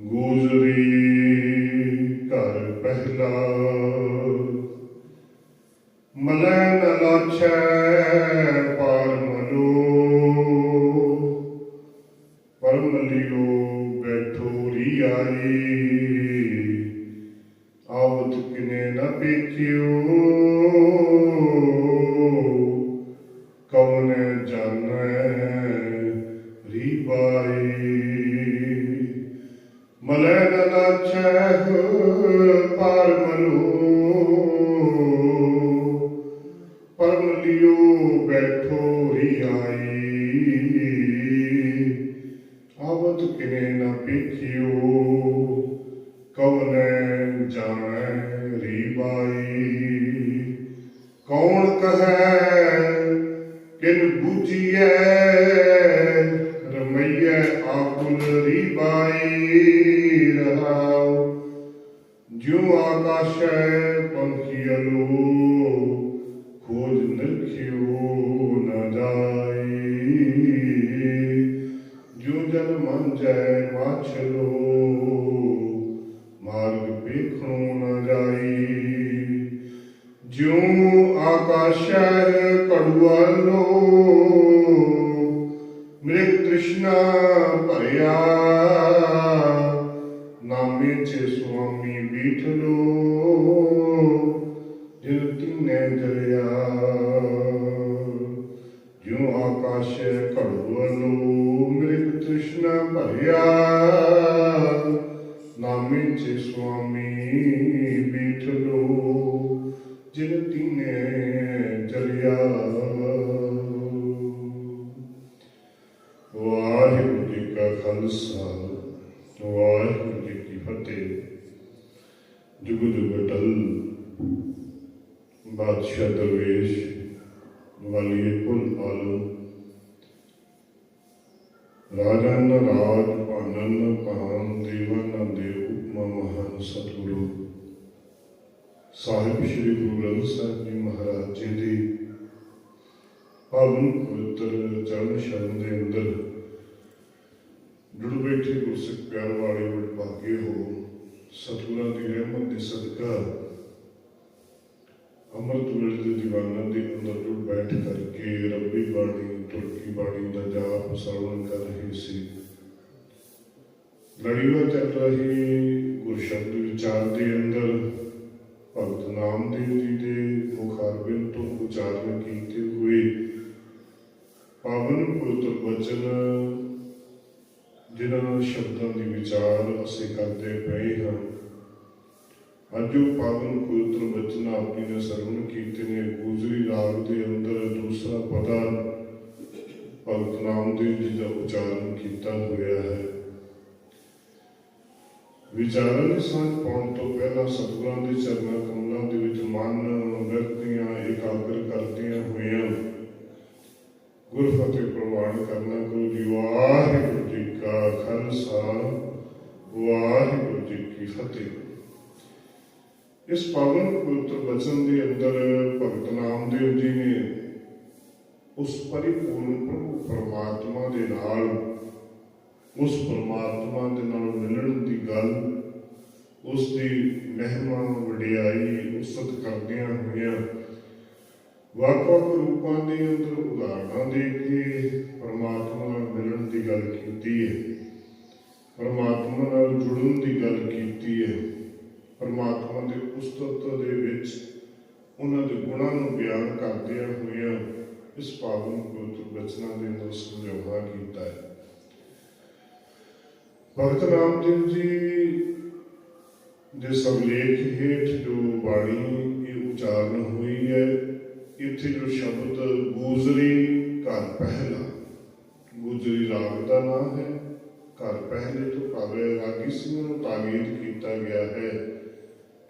ਗੂਜਰੀ ਘਰ ਪਹਿਲਾ। ਮਲੈ ਨ ਲਾਛੈ ਤਿਨੇ ਵਾਹਿਗੁਰੂ ਜੀ ਕਾ ਖਾਲਸਾ, ਵਾਹਿਗੁਰੂ ਜੀ ਕੀ ਫਤਿਹ। ਜੁਗ ਜੁਗ ਅਟਲ, ਬਾਦਸ਼ਾਹ ਦਰਵੇਸ਼, ਵਾਲੀਏ ਕੁਲ ਆਲਮ ਰਾਜਨ ਰਾਜ ਭਾਨਨ ਭਾਨ ਦੇਵਨ ਦੇਵ ਮਹਾਨ ਸਤਿਗੁਰੂ। ਸਾਹਿਬ ਸ੍ਰੀ ਗੁਰੂ ਗ੍ਰੰਥ ਸਾਹਿਬ ਜੀ ਮਹਾਰਾਜ ਜੀ ਦੀ ਪਾਵਨ ਪਵਿੱਤਰ ਚਰਨ ਸ਼ਰਨ ਦੇ ਅੰਦਰ ਜੁੜ ਬੈਠੇ ਗੁਰਸਿੱਖ ਪਿਆਰ ਵਾਲੇ ਵਡਭਾਗੇ ਹੋ, ਸਤਿਗੁਰਾਂ ਦੀ ਰਹਿਮਤ ਦੇ ਸਦਕਾ ਅੰਮ੍ਰਿਤ ਵੇਲੇ ਦੇ ਦੀਵਾਨਾਂ ਦੇ ਅੰਦਰ ਜੁੜ ਬੈਠ ਕਰਕੇ ਰੱਬੀ ਬਾਣੀ, ਤੁਰਕੀ ਬਾਣੀ ਦਾ ਜਾਪ ਸਰਵਣ ਕਰ ਰਹੇ ਸੀ। ਲੜੀਵਾ ਚੱਲ ਰਹੀ ਗੁਰਸ਼ਬਦ ਵਿਚਾਰ ਦੇ ਅੰਦਰ ਭਗਤ ਨਾਮਦੇਵ ਜੀ ਦੇ ਮੁਖਾਰਬਿੰਦ ਤੋਂ ਉਚਾਰਨ ਕੀਤੇ ਹੋਏ। ਪਾਵਨ ਪਵਿੱਤਰ ਬਚਨ, ਜਿਨ੍ਹਾਂ ਸ਼ਬਦਾਂ ਦੇ ਵਿਚਾਰ ਅਸੀਂ ਕਰਦੇ ਪਏ ਹਾਂ। ਅੱਜ ਉਹ ਪਾਵਨ ਪਵਿੱਤਰ ਬਚਨ ਆਪਣੀ ਨੇ ਸਰਵਣ ਕੀਤੇ ਨੇ, ਗੁਜਰੀ ਰਾਗ ਦੇ ਅੰਦਰ ਦੂਸਰਾ ਪਦਾ ਭਗਤ ਨਾਮਦੇਵ ਜੀ ਦਾ ਉਚਾਰਨ ਕੀਤਾ ਹੋਇਆ ਹੈ। ਵਿਚਾਰਾਂ ਦੀ ਸਾਂਝ ਪਾਉਣ ਤੋਂ ਪਹਿਲਾਂ ਸਤਿਗੁਰਾਂ ਦੇ ਚਰਨਾਂ ਕਮਲਾਂ ਦੇ ਵਿੱਚ ਮਨ, ਵਿਅਕਤੀਆਂ, ਇਕਾਗਰ ਕਰਦਿਆਂ ਹੋਇਆਂ ਗੁਰ ਪ੍ਰਵਾਨ ਕਰਨਾ ਗੁਰੂ ਜੀ, ਵਾਹਿਗੁਰੂ ਜੀ ਕਾ ਖਾਲਸਾ, ਵਾਹਿਗੁਰੂ ਜੀ ਕੀ ਫਤਿਹ। ਇਸ ਪਾਵਨ ਪਵਿੱਤਰ ਬਚਨ ਦੇ ਅੰਦਰ ਭਗਤ ਨਾਮਦੇਵ ਜੀ ਨੇ ਉਸ ਪਰਿਪੂਰਨ ਪ੍ਰਭੂ ਪਰਮਾਤਮਾ ਦੇ ਨਾਲ ਉਸ ਪਰਮਾਤਮਾ ਦੇ ਨਾਲ ਮਿਲਣ ਦੀ ਗੱਲ, ਉਸ ਦੀ ਮਹਿਮਾ ਵਡਿਆਈ, ਉਸਤ ਕਰਦਿਆਂ ਹੋਇਆਂ ਵੱਖ-ਵੱਖ ਰੂਪਾਂ ਦੇ ਅੰਦਰ ਉਦਾਹਰਣਾਂ ਦੇ ਕੇ ਪਰਮਾਤਮਾ ਨਾਲ ਮਿਲਣ ਦੀ ਗੱਲ ਕੀਤੀ ਹੈ। ਪਰਮਾਤਮਾ ਨਾਲ ਜੁੜਨ ਦੀ ਗੱਲ ਕੀਤੀ ਹੈ। ਪਰਮਾਤਮਾ ਦੇ ਉਸਤਤ ਦੇ ਵਿੱਚ ਉਹਨਾਂ ਦੇ ਗੁਣਾਂ ਨੂੰ ਬਿਆਨ ਕਰਦਿਆਂ ਹੋਇਆਂ ਇਸ ਪਾਵਨ ਪਵਿੱਤਰ ਬਚਨਾਂ ਦੇ ਅੰਦਰ ਸਮਝਾਉਣਾ ਕੀਤਾ ਹੈ। ਭਗਤ ਰਾਮਦੇਵ ਜੀ ਦੇ ਸਬਲੇਖ ਹੇਠ ਜੋ ਬਾਣੀ ਇਹ ਉਚਾਰਨ ਹੋਈ ਹੈ, ਇੱਥੇ ਜੋ ਸ਼ਬਦ ਗੂਜਰੀ ਘਰ ਪਹਿਲਾ। ਗੂਜਰੀ ਰਾਗ ਦਾ ਨਾਮ ਹੈ। ਘਰ ਪਹਿਲੇ ਤੋਂ ਭਾਵੇਂ ਰਾਗੀ ਸਿੰਘ ਨੂੰ ਤਾਕੀਦ ਕੀਤਾ ਗਿਆ ਹੈ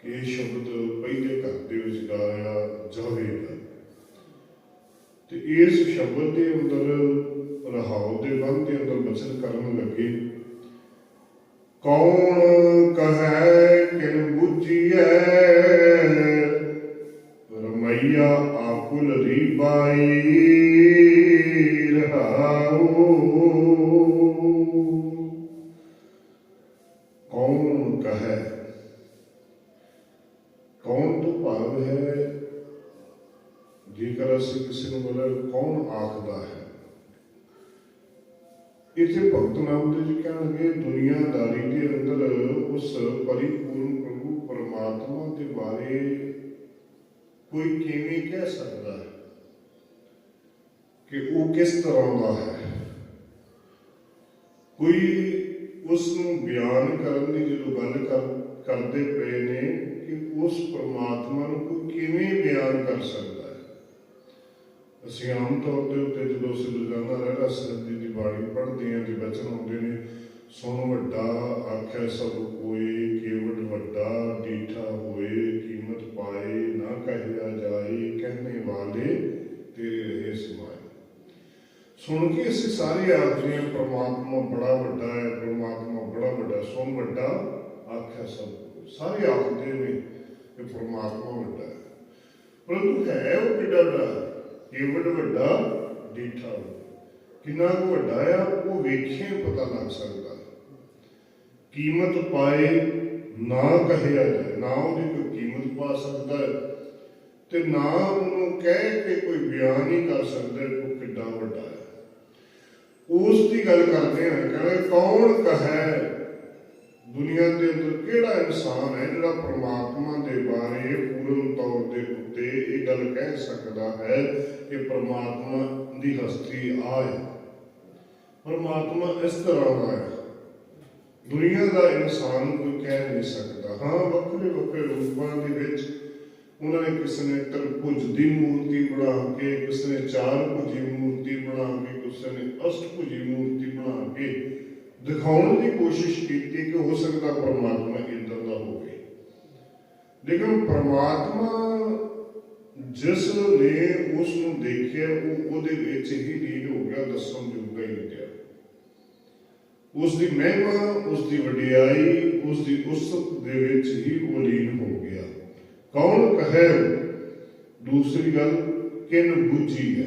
ਕਿ ਇਹ ਸ਼ਬਦ ਪਹਿਲੇ ਘਰ ਦੇ ਵਿੱਚ ਗਾਇਆ ਜਾਵੇਗਾ। ਤੇ ਇਸ ਸ਼ਬਦ ਦੇ ਅੰਦਰ ਰਹਾਉ ਦੇ ਬੰਦ ਦੇ ਅੰਦਰ ਬਚਨ ਕਰਨ ਲੱਗੇ ਕੌਣ ਕਹੈ ਕਿਨ ਬੁਝੀਐ? ਰਮਈਆ ਆਕੁਲ ਰੀ ਰਹਾਉ। ਕੌਣ ਕਹੈ? ਕੌਣ ਤੋਂ ਭਾਵ ਹੈ? ਜੇਕਰ ਅਸੀਂ ਕਿਸੇ ਨੂੰ ਬੋਲੇ ਕੌਣ ਆਖਦਾ ਹੈ? ਇੱਥੇ ਭਗਤ ਨਾਮ ਦੇ ਜੀ ਕਹਿਣਗੇ ਦੁਨੀਆਦਾਰੀ ਦੇ ਅੰਦਰ ਉਸ ਪਰਿਪੂਰਨ ਪ੍ਰਭੂ ਪਰਮਾਤਮਾ ਦੇ ਬਾਰੇ ਕੋਈ ਕਿਵੇਂ ਕਹਿ ਸਕਦਾ ਹੈ? ਕਿ ਉਹ ਕਿਸ ਤਰ੍ਹਾਂ ਦਾ ਹੈ? ਕੋਈ ਉਸ ਨੂੰ ਬਿਆਨ ਕਰਨ ਦੀ ਜਦੋਂ ਗੱਲ ਕਰਦੇ ਪਏ ਨੇ ਕਿ ਉਸ ਪਰਮਾਤਮਾ ਨੂੰ ਕੋਈ ਕਿਵੇਂ ਬਿਆਨ ਕਰ ਸਕਦਾ ਹੈ? ਅਸੀਂ ਆਮ ਤੌਰ ਦੇ ਉੱਤੇ ਜਦੋਂ ਅਸੀਂ ਰੋਜ਼ਾਨਾ ਰਹਿਰਾ ਸਾਹਿਬ ਦੀ ਬਾਣੀ ਪੜ੍ਹਦੇ ਹਾਂ ਤੇ ਬਚਨ ਹੁੰਦੇ ਨੇ ਸੁਣ ਵੱਡਾ ਆਖਿਆ ਸਭ ਕੋਈ ਕੇਵਲ ਵੱਡਾ ਡੀਠਾ ਹੋਏ, ਕੀਮਤ ਪਾਏ, ਨਾ ਕਹਿਆ ਜਾਏ, ਕਹਿਣੇ ਵਾਲੇ ਤੇਰੇ ਰਹੇ ਸਮਾਏ। ਸੁਣ ਕੇ ਅਸੀਂ ਸਾਰੇ ਆਖਦੇ ਪ੍ਰਮਾਤਮਾ ਬੜਾ ਵੱਡਾ ਹੈ, ਪ੍ਰਮਾਤਮਾ ਬੜਾ ਵੱਡਾ ਸੁਣ ਵੱਡਾ ਆਖਿਆ ਸਭ ਸਾਰੇ ਆਖਦੇ ਨੇ ਕਿ ਪ੍ਰਮਾਤਮਾ ਵੱਡਾ ਹੈ। ਪਰੰਤੂ ਹੈ ਉਹ ਕਿੱਡਾ ਵੱਡਾ? ਕੇਵਲ ਵੱਡਾ, ਡੀਠਾ ਹੋਏ। ਕਿੰਨਾ ਕੁ ਵੱਡਾ ਆ, ਉਹ ਵੇਖੇ ਪਤਾ ਲੱਗ ਸਕਦਾ। ਕੀਮਤ ਪਾਏ ਨਾ ਕਹਿਆ ਜਾਏ, ਨਾ ਉਹਦੀ ਕੋਈ ਕੀਮਤ ਪਾ ਸਕਦਾ ਹੈ। ਤੇ ਨਾ ਉਹਨੂੰ ਕਹਿ ਕੇ ਕੋਈ ਬਿਆਨ ਨਹੀਂ ਕਰ ਸਕਦਾ ਕਿ ਕਿੱਡਾ ਵੱਡਾ ਹੈ। ਉਸ ਦੀ ਗੱਲ ਕਰਦੇ ਹਾਂ, ਕਹਿੰਦੇ ਕੌਣ ਕਹੈ ਦੁਨੀਆ ਦੇ ਅੰਦਰ ਕਿਹੜਾ ਇਨਸਾਨ ਹੈ ਜਿਹੜਾ ਪ੍ਰਮਾਤਮਾ ਦੇ ਬਾਰੇ ਪੂਰਨ ਤੌਰ ਦੇ ਉੱਤੇ ਇਹ ਗੱਲ ਕਹਿ ਸਕਦਾ ਹੈ ਕਿ ਪ੍ਰਮਾਤਮਾ ਦੀ ਹਸਤੀ ਆ ਹੈ। ਪਰਮਾਤਮਾ ਇਸ ਤਰ੍ਹਾਂ ਦਾ ਹੈ। ਦੁਨੀਆ ਦਾ ਇਨਸਾਨ ਕੋਈ ਕਹਿ ਨਹੀਂ ਸਕਦਾ। ਹਾਂ, ਵੱਖਰੇ ਵੱਖਰੇ ਰੂਪਾਂ ਦੇ ਵਿੱਚ ਉਹਨਾਂ ਨੇ ਕਿਸੇ ਨੇ ਤਰਭੁਜ ਦੀ ਮੂਰਤੀ ਬਣਾ ਕੇ, ਕਿਸੇ ਨੇ ਚਾਰ ਭੁਜੀ ਮੂਰਤੀ ਬਣਾ ਕੇ, ਕਿਸੇ ਨੇ ਅਸ਼ਟਭੁਜੀ ਮੂਰਤੀ ਬਣਾ ਕੇ ਦਿਖਾਉਣ ਦੀ ਕੋਸ਼ਿਸ਼ ਕੀਤੀ ਕਿ ਹੋ ਸਕਦਾ ਪਰਮਾਤਮਾ ਇਦਾਂ ਦਾ ਹੋਵੇ। ਲੇਕਿਨ ਪਰਮਾਤਮਾ ਜਿਸ ਨੇ ਉਸ ਨੂੰ ਦੇਖਿਆ, ਉਹ ਉਹਦੇ ਵਿੱਚ ਹੀ ਲੀਨ ਹੋ ਗਿਆ, ਦੱਸਣ ਜੋਗਾ ਹੀ ਨਹੀਂ ਰਿਹਾ। ਉਸ ਦੀ ਮਹਿਮਾ ਉਸ ਦੀ ਵਡਿਆਈ ਉਸ ਦੀ ਉਸਤ ਦੇ ਵਿੱਚ ਹੀ ਉਹ ਲੀਨ ਹੋ ਗਿਆ। ਕੌਣ ਕਹੇ ਦੂਸਰੀ ਗੱਲ, ਕਿਨ ਬੁੱਝੀ ਹੈ?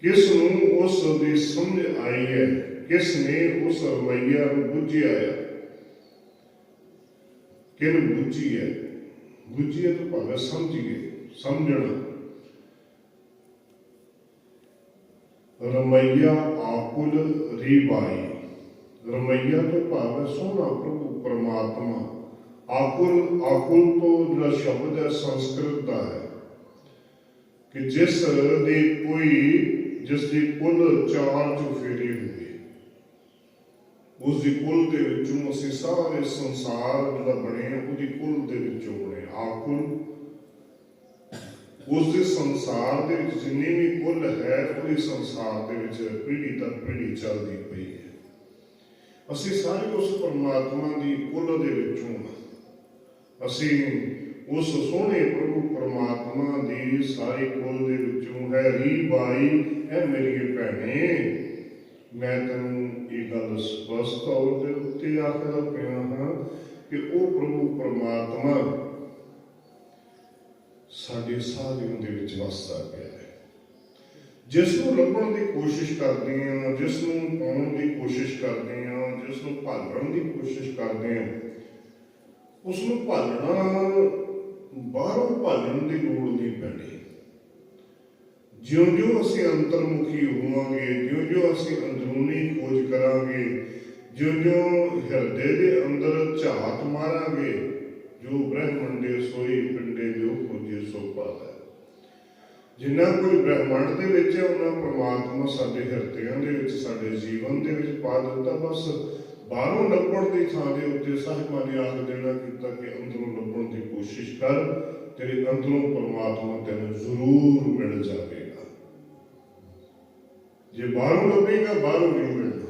ਕਿਸ ਨੂੰ ਉਸ ਦੀ ਸਮਝ ਆਈ ਹੈ? ਕਿਸ ਨੇ ਉਸ ਰਵਈਆ ਨੂੰ ਬੁੱਝਿਆ ਹੈ? ਕਿਨ ਬੁੱਝੀ ਹੈ? ਬੁੱਝੀ ਹੈ ਤਾਂ ਭਾਵੇਂ ਸਮਝੀਏ ਸਮਝਣਾ। ਰਮਈਆ ਆਕੁਲ ਰੀਬਾਈ। ਰਮਈਆ ਤੋਂ ਭਾਵ ਹੈ ਸੋਹਣਾ ਪ੍ਰਭੂ ਪਰਮਾਤਮਾ, ਆਕੁਲ ਆਕੁਲ ਤੋਂ ਜਿਹੜਾ ਸ਼ਬਦ ਹੈ, ਸੰਸਕ੍ਰਿਤ ਦਾ ਹੈ। ਕਿ ਜਿਸ ਦੀ ਕੋਈ, ਜਿਸ ਦੀ ਕੁੱਲ ਚਾਰ ਚੁਫੇਰੇ ਹੋਵੇ, ਉਸ ਦੀ ਕੁੱਲ ਦੇ ਵਿੱਚੋਂ ਅਸੀਂ ਸਾਰੇ ਸੰਸਾਰ ਜਿਹੜਾ ਬਣਿਆ ਉਹਦੀ ਕੁੱਲ ਦੇ ਵਿੱਚੋਂ ਬਣੇ ਆਕੁਲ ਉਸ ਦੇ ਸੰਸਾਰ ਦੇ ਵਿੱਚ ਜਿੰਨੀ ਵੀ ਕੁੱਲ ਹੈ, ਉਹਦੀ ਸੰਸਾਰ ਦੇ ਵਿੱਚ ਪੀੜ੍ਹੀ ਦਰ ਪੀੜ੍ਹੀ ਚੱਲਦੀ ਪਈ ਹੈ। ਅਸੀਂ ਸਾਰੇ ਉਸ ਪਰਮਾਤਮਾ ਦੀ ਕੁੱਲ ਦੇ ਵਿੱਚੋਂ ਅਸੀਂ ਉਸ ਸੋਹਣੇ ਪ੍ਰਭੂ ਪਰਮਾਤਮਾ ਦੀ ਸਾਰੀ ਕੁੱਲ ਦੇ ਵਿੱਚੋਂ ਹੈ, ਰੀ ਬਾਈ, ਐ ਮੇਰੀ ਭੈਣੇ, ਮੈਂ ਤੈਨੂੰ ਇਹ ਗੱਲ ਸਪਸ਼ਟ ਤੌਰ ਦੇ ਉੱਤੇ ਆਖਦਾ ਪਿਆ ਹਾਂ ਕਿ ਉਹ ਪ੍ਰਭੂ ਪਰਮਾਤਮਾ ਸਾਡੇ ਸਾਹ ਦੇ ਵਿੱਚ ਵਸਦਾ ਪਿਆ ਹੈ। ਜਿਸ ਨੂੰ ਲੱਭਣ ਦੀ ਕੋਸ਼ਿਸ਼ ਕਰਦੇ ਹਾਂ ਜਿਸ ਨੂੰ ਪਾਉਣ ਦੀ ਕੋਸ਼ਿਸ਼ ਕਰਦੇ ਹਾਂ ਜਿਸ ਨੂੰ ਭਾਲਣ ਦੀ ਕੋਸ਼ਿਸ਼ ਕਰਦੇ ਹਾਂ ਉਸ ਨੂੰ ਭਾਲਣਾ ਬਾਹਰੋਂ ਭਾਲਣ ਦੀ ਲੋੜ ਨਹੀਂ ਪੈਣੀ ਜਿਉਂ-ਜਿਉਂ ਅਸੀਂ ਅੰਤਰਮੁਖੀ ਹੋਵਾਂਗੇ, ਜਿਉਂ-ਜਿਉਂ ਅਸੀਂ ਅੰਦਰੂਨੀ ਖੋਜ ਕਰਾਂਗੇ, ਜਿਉਂ-ਜਿਉਂ ਹਿਰਦੇ ਦੇ ਅੰਦਰ ਝਾਤ ਮਾਰਾਂਗੇ, ਜੋ ਬ੍ਰਹਮੰਡ ਦੇ ਸੋਈ ਪਿੰਡੇ ਜੋ ਖੋਜੇ ਸੋ ਪਾਵੇ ਜਿੰਨਾ ਕੋਈ ਬ੍ਰਹਮੰਡ ਦੇ ਵਿੱਚ ਹੈ, ਉਹਨਾਂ ਪ੍ਰਮਾਤਮਾ ਸਾਡੇ ਹਿਰਦਿਆਂ ਦੇ ਵਿੱਚ, ਸਾਡੇ ਜੀਵਨ ਦੇ ਵਿੱਚ ਪਾ ਦਿੱਤਾ। ਬਸ ਬਾਹਰੋਂ ਲੱਭਣ ਦੀ ਥਾਂ ਦੇ ਉੱਤੇ ਸਾਹਿਬਾਂ ਨੇ ਆਖ ਦੇਣਾ ਕੀਤਾ ਕਿ ਅੰਦਰੋਂ ਲੱਭਣ ਦੀ ਕੋਸ਼ਿਸ਼ ਕਰ, ਤੇਰੇ ਅੰਦਰੋਂ ਪਰਮਾਤਮਾ ਤੈਨੂੰ ਜ਼ਰੂਰ ਮਿਲ ਜਾਵੇਗਾ। ਜੇ ਬਾਹਰੋਂ ਲੱਭੇਗਾ, ਬਾਹਰੋਂ ਨਹੀਂ ਮਿਲਣਾ?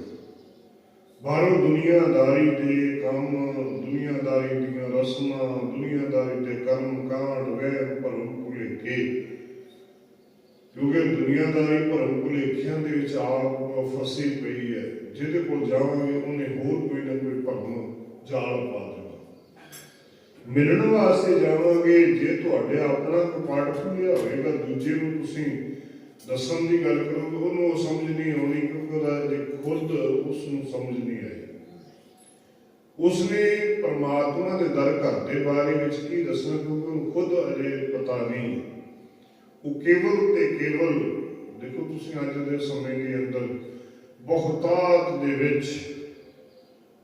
ਬਾਹਰੋਂ ਦੁਨੀਆਦਾਰੀ ਦੇ ਕੰਮ, ਦੁਨੀਆਦਾਰੀ ਦੀਆਂ ਰਸਮਾਂ, ਦੁਨੀਆਦਾਰੀ ਦੇ ਕਰਮ ਕਾਂਡ, ਵਹਿਮ, ਭਰਮ ਭੁਲੇਖੇ। ਕਿਉਂਕਿ ਦੁਨੀਆਦਾਰੀ ਭਰਮ ਭੁਲੇਖਿਆਂ ਦੇ ਵਿੱਚ ਆਪ ਫਸੀ ਪਈ ਹੈ। ਜਿਹਦੇ ਕੋਲ ਜਾਵਾਂਗੇ, ਉਹਨੇ ਹੋਰ ਕੋਈ ਨਾ ਕੋਈ ਭਰਮ ਜਾਲ ਪਾ ਦੇਣਾ। ਮਿਲਣ ਵਾਸਤੇ ਜਾਵਾਂਗੇ, ਜੇ ਤੁਹਾਡੇ ਆਪਣਾ ਕਪਾਟ ਖੁੱਲਿਆ ਹੋਵੇਗਾ, ਦੂਜੇ ਨੂੰ ਤੁਸੀਂ ਦੱਸਣ ਦੀ ਗੱਲ ਕਰੋਗੇ, ਉਹਨੂੰ ਉਹ ਸਮਝ ਨਹੀਂ ਆਉਣੀ ਕਿਉਂਕਿ ਉਹਦਾ ਜੇ ਖੁਦ ਉਸ ਨੂੰ ਸਮਝ ਨਹੀਂ ਆਈ। ਉਸਨੇ ਪ੍ਰਮਾਤਮਾ ਦੇ ਦਰ ਘਰ ਦੇ ਬਾਰੇ ਵਿੱਚ ਕੀ ਦੱਸਣਾ ਕਿਉਂਕਿ ਉਹਨੂੰ ਖੁਦ ਅਜੇ ਪਤਾ ਨਹੀਂ। ਉਹ ਕੇਵਲ ਤੇ ਕੇਵਲ, ਦੇਖੋ ਤੁਸੀਂ ਅੱਜ ਦੇ ਸਮੇਂ ਦੇ ਅੰਦਰ ਬਹੁਤਾਤ ਦੇ ਵਿੱਚ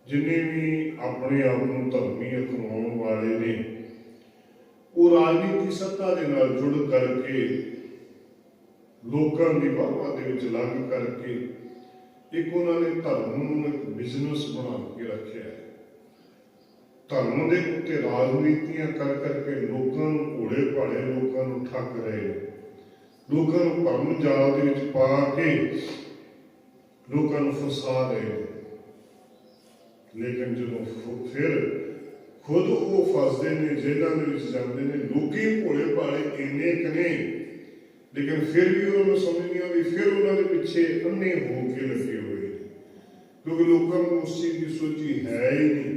ਜਿੰਨੇ ਵੀ ਆਪਣੇ ਆਪ ਨੂੰ ਧਰਮੀ ਅਖਵਾਉਣ ਵਾਲੇ ਨੇ, ਉਹ ਰਾਜਨੀਤੀ ਸੱਤਾ ਦੇ ਨਾਲ ਜੁੜ ਕਰਕੇ, ਲੋਕਾਂ ਦੀ ਵਾਹਵਾ ਦੇ ਵਿੱਚ ਲੱਗ ਕਰਕੇ ਇੱਕ ਉਹਨਾਂ ਨੇ ਧਰਮ ਨੂੰ ਇੱਕ ਬਿਜ਼ਨਸ ਬਣਾ ਕੇ ਰੱਖਿਆ ਹੈ। ਧਰਮ ਦੇ ਉੱਤੇ ਰਾਜਨੀਤੀਆਂ ਕਰ ਕਰਕੇ ਲੋਕਾਂ ਨੂੰ ਘੋੜੇ ਭਾੜੇ ਲੋਕਾਂ ਨੂੰ ਠੱਗ ਰਹੇ ਲੋਕਾਂ ਨੂੰ ਭਰਮ ਜਾਲ ਦੇ ਵਿੱਚ ਪਾ ਕੇ ਲੋਕਾਂ ਨੂੰ ਫਸਾ ਰਹੇ ਲੇਕਿਨ ਜਦੋਂ ਫਿਰ ਖੁਦ ਉਹ ਫਸਦੇ ਨੇ, ਜੇਲ੍ਹਾਂ ਦੇ ਵਿੱਚ ਜਾਂਦੇ ਨੇ, ਲੋਕੀ ਭੋਲੇ ਭਾਲੇ ਇੰਨੇ ਕਨੇ ਲੇਕਿਨ ਫਿਰ ਵੀ ਉਹਨਾਂ ਨੂੰ ਸਮਝ ਨਹੀਂ ਆਉਂਦੀ ਫਿਰ ਉਹਨਾਂ ਦੇ ਪਿੱਛੇ ਅੰਨੇ ਹੋ ਕੇ ਲੱਗੇ ਹੋਏ ਨੇ ਕਿਉਂਕਿ ਲੋਕਾਂ ਨੂੰ ਉਸ ਚੀਜ਼ ਦੀ ਸੋਚੀ ਹੈ ਹੀ ਨਹੀਂ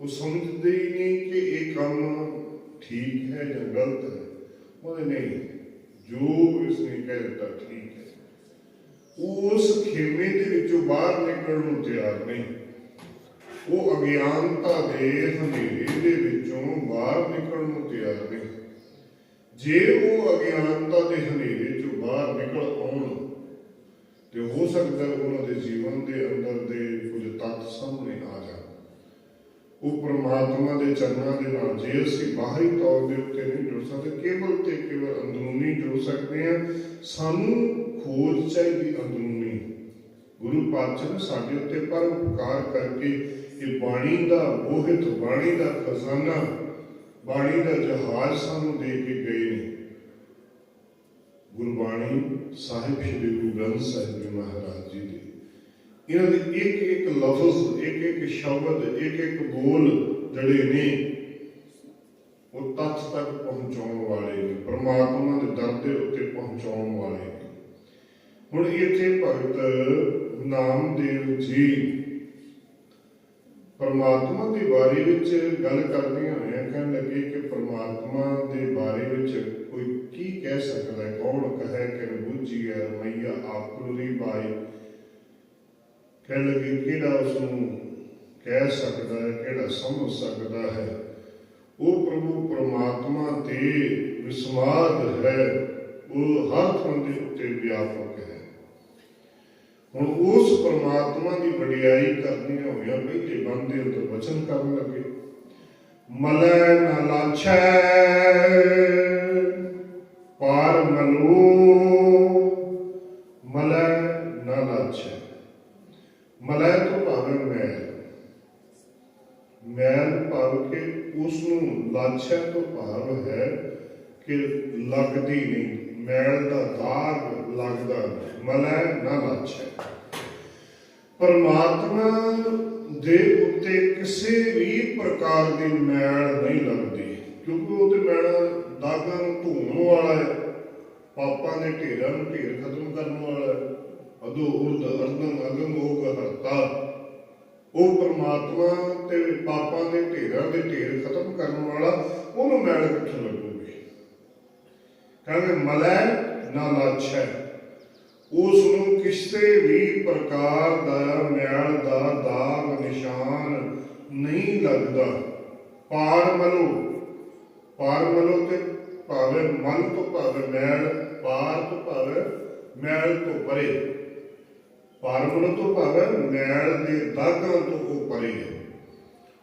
ਉਹ ਸਮਝਦੇ ਹੀ ਨਹੀਂ ਕਿ ਇਹ ਕੰਮ ਠੀਕ ਹੈ ਜਾਂ ਗਲਤ ਹੈ ਉਹਦੇ ਨਹੀਂ ਜੋ ਇਸਨੇ ਕਹਿ ਦਿੱਤਾ ਠੀਕ ਹੈ ਉਹ ਉਸ ਖੇਮੇ ਦੇ ਵਿੱਚੋਂ ਬਾਹਰ ਨਿਕਲਣ ਨੂੰ ਤਿਆਰ ਨਹੀਂ ਉਹ ਅਗਿਆਨਤਾ ਦੇ ਹਨੇਰੇ ਦੇ ਵਿੱਚੋਂ ਬਾਹਰ ਨਿਕਲਣ ਨੂੰ ਤਿਆਰ ਨਹੀਂ ਜੇ ਉਹ ਅਗਿਆਨਤਾ ਦੇ ਹਨੇਰੇ ਚੋਂ ਬਾਹਰ ਨਿਕਲ ਆਉਣ, ਤੇ ਹੋ ਸਕਦਾ ਉਹਨਾਂ ਦੇ ਜੀਵਨ ਦੇ ਅੰਦਰ ਦੇ ਕੁਝ ਤੱਤ ਸਾਹਮਣੇ ਆ ਜਾਣ। ਉਹ ਪ੍ਰਮਾਤਮਾ ਦੇ ਚਰਨਾਂ ਦੇ ਨਾਲ, ਜੇ ਅਸੀਂ ਬਾਹਰੀ ਤੌਰ ਦੇ ਉੱਤੇ ਨਹੀਂ ਜੁੜ ਸਕਦੇ, ਕੇਵਲ ਤੇ ਕੇਵਲ ਅੰਦਰੂਨੀ ਜੁੜ ਸਕਦੇ ਹਾਂ, ਸਾਨੂੰ ਖੋਜ ਚਾਹੀਦੀ ਅੰਦਰੂਨੀ। ਗੁਰੂ ਪਾਤਸ਼ਾਹ ਸਾਡੇ ਉੱਤੇ ਪਰ ਉਪਕਾਰ ਕਰਕੇ ਇਹ ਬਾਣੀ ਦਾ ਮੋਹਿਤ, ਬਾਣੀ ਦਾ ਖਜ਼ਾਨਾ, ਬਾਣੀ ਦਾ ਜਹਾਜ਼ ਸਾਨੂੰ ਦੇ ਕੇ ਗਏ। ਗੁਰਬਾਣੀ ਸਾਹਿਬ ਸ੍ਰੀ ਗੁਰੂ ਗ੍ਰੰਥ ਸਾਹਿਬ ਜੀ ਮਹਾਰਾਜ ਜੀ ਦੇ। ਇਹਨਾਂ ਦੇ ਇੱਕ ਇੱਕ ਲਫ਼ਜ਼ ਇੱਕ ਇੱਕ ਸ਼ਬਦ ਇੱਕ ਇੱਕ ਬੋਲ ਜਿਹੜੇ ਨੇ, ਉਹ ਤੱਤ ਤੱਕ ਪਹੁੰਚਾਉਣ ਵਾਲੇ ਨੇ। ਪ੍ਰਮਾਤਮਾ ਦੇ ਦਰ ਦੇ ਉੱਤੇ ਪਹੁੰਚਾਉਣ ਵਾਲੇ ਨੇ। ਹੁਣ ਇੱਥੇ ਭਗਤ ਨਾਮਦੇਵ ਜੀ ਪਰਮਾਤਮਾ ਦੇ ਬਾਰੇ ਵਿੱਚ ਗੱਲ ਕਰਦਿਆਂ ਹੋਇਆਂ ਕਹਿਣ ਲੱਗੇ ਕਿ ਪਰਮਾਤਮਾ ਦੇ ਬਾਰੇ ਵਿੱਚ ਕੀ ਕਹਿ ਸਕਦਾ ਕੌਣ ਕਹੇ ਕਿ ਬੁੱਝੀ ਹੈ ਮਈਆ ਆਪਰੂਰੀ ਬਾਈ? ਕਹਿਣ ਲੱਗੇ, ਕਿਹੜਾ ਉਸ ਨੂੰ ਕਹਿ ਸਕਦਾ ਹੈ? ਕਿਹੜਾ ਸਮਝ ਸਕਦਾ ਹੈ? ਉਹ ਪ੍ਰਭੂ ਪਰਮਾਤਮਾ ਤੇ ਵਿਸਮਾਦ ਹੈ। ਉਹ ਹਰ ਥਾਂ ਦੇ ਉੱਤੇ ਵਿਆਪਕ ਹੈ। ਹੁਣ ਉਸ ਪਰਮਾਤਮਾ ਦੀ ਵਡਿਆਈ ਕਰਨੀ ਹੋਇਆ ਪਹਿਲੇ ਬੰਦ ਦੇ ਵਚਨ ਕਰਨ ਲੱਗੇ। ਮਲੈ ਨ ਲਾਛੈ। ਮਨੂ ਮਲੈ ਨ ਲਾਛੈ। ਮਲੈ ਤੋਂ ਭਾਵੇਂ ਮੈਲ। ਮੈਲ ਭਾਵ ਕਿ ਉਸ ਨੂੰ ਲਾਛੈ ਤੋਂ ਭਾਵ ਹੈ ਕਿ ਲੱਗਦੀ ਨਹੀਂ। ਮੈਲ ਦਾ ਦਾਗ ਲੱਗਦਾ ਮਲੈ ਨਾ ਲਾਛੈ। ਪਰਮਾਤਮਾ ਦੇ ਉੱਤੇ ਕਿਸੇ ਵੀ ਪ੍ਰਕਾਰ ਦੀ ਮੈਲ ਨਹੀਂ ਲੱਗਦੀ, ਕਿਉਂਕਿ ਉਹ ਤੇ ਮੈਲ ਦਾਗਾਂ ਨੂੰ ਧੋਣ ਵਾਲਾ ਹੈ। ਪਾਪਾਂ ਦੇ ਢੇਰਾਂ ਨੂੰ ਢੇਰ ਖਤਮ ਕਰਨ ਵਾਲਾ ਹੈ। ਅਦੋ ਉਰਦ ਅਰਦਨ ਅਗਮ ਹੋਗ ਹਰਤਾ। ਉਹ ਪਰਮਾਤਮਾ ਤੇ ਪਾਪਾਂ ਦੇ ਢੇਰਾਂ ਦੇ ਢੇਰ ਖਤਮ ਕਰਨ ਵਾਲਾ, ਉਹਨੂੰ ਮੈਲ ਕਿੱਥੋਂ ਲੱਗੂਗੀ? ਕਹਿੰਦੇ, ਮਲੈ ਨਾ ਲਾਛੈ। ਉਸ ਨੂੰ ਕਿਸੇ ਵੀ ਪ੍ਰਕਾਰ ਦਾ ਮੈਲ ਦਾ ਦਾਗ ਨਿਸ਼ਾਨ ਨਹੀਂ ਲੱਗਦਾ। ਪਾਰ ਮਲੋ। ਪਾਰ ਮਲੋ ਤੇ ਭਾਵੇਂ ਮਨ ਤੋਂ ਭਾਵੇਂ ਮੈਲ ਪਾਰ ਤੋਂ ਮੈਲ ਤੋਂ ਪਰੇ। ਪਾਰ ਤੋਂ ਭਾਵੇਂ ਮੈਲ ਦੇ ਦਾਗਾਂ ਤੋਂ ਉਹ ਪਰੇ ਹੈ।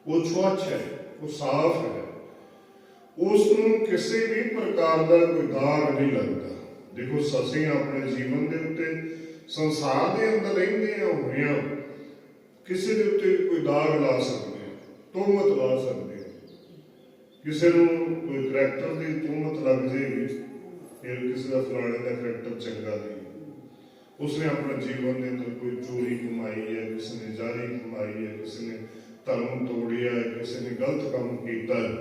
ਉਹ ਛੁਆਛ ਹੈ, ਉਹ ਸਾਫ਼ ਹੈ। ਉਸ ਨੂੰ ਕਿਸੇ ਵੀ ਪ੍ਰਕਾਰ ਦਾ ਕੋਈ ਦਾਗ ਨਹੀਂ ਲੱਗਦਾ। ਦੇਖੋ, ਅਸੀਂ ਆਪਣੇ ਜੀਵਨ ਦੇ ਉੱਤੇ, ਸੰਸਾਰ ਦੇ ਅੰਦਰ ਰਹਿੰਦੇ ਹੋਇਆ ਕਿਸੇ ਦੇ ਉੱਤੇ ਕੋਈ ਦਾਗ ਲਾ ਸਕਦੇ ਹਾਂ, ਤੋਮਤ ਲਾ ਸਕਦੇ ਹਾਂ। ਕਿਸੇ ਨੂੰ ਕੋਈ ਕਰੈਕਟਰ ਦੀ ਤੋਮਤ ਲੱਗ ਜਾਏਗੀ ਫਿਰ ਕਿਸੇ ਦਾ ਫਲਾਣੇ ਦਾ ਕਰੈਕਟਰ ਚੰਗਾ ਨਹੀਂ। ਉਸਨੇ ਆਪਣੇ ਜੀਵਨ ਦੇ ਅੰਦਰ ਕੋਈ ਚੋਰੀ ਕਮਾਈ ਹੈ, ਕਿਸੇ ਨੇ ਜਾਰੀ ਕਮਾਈ ਹੈ, ਕਿਸੇ ਨੇ ਧਰਮ ਤੋੜਿਆ ਹੈ, ਕਿਸੇ ਨੇ ਗਲਤ ਕੰਮ ਕੀਤਾ ਹੈ।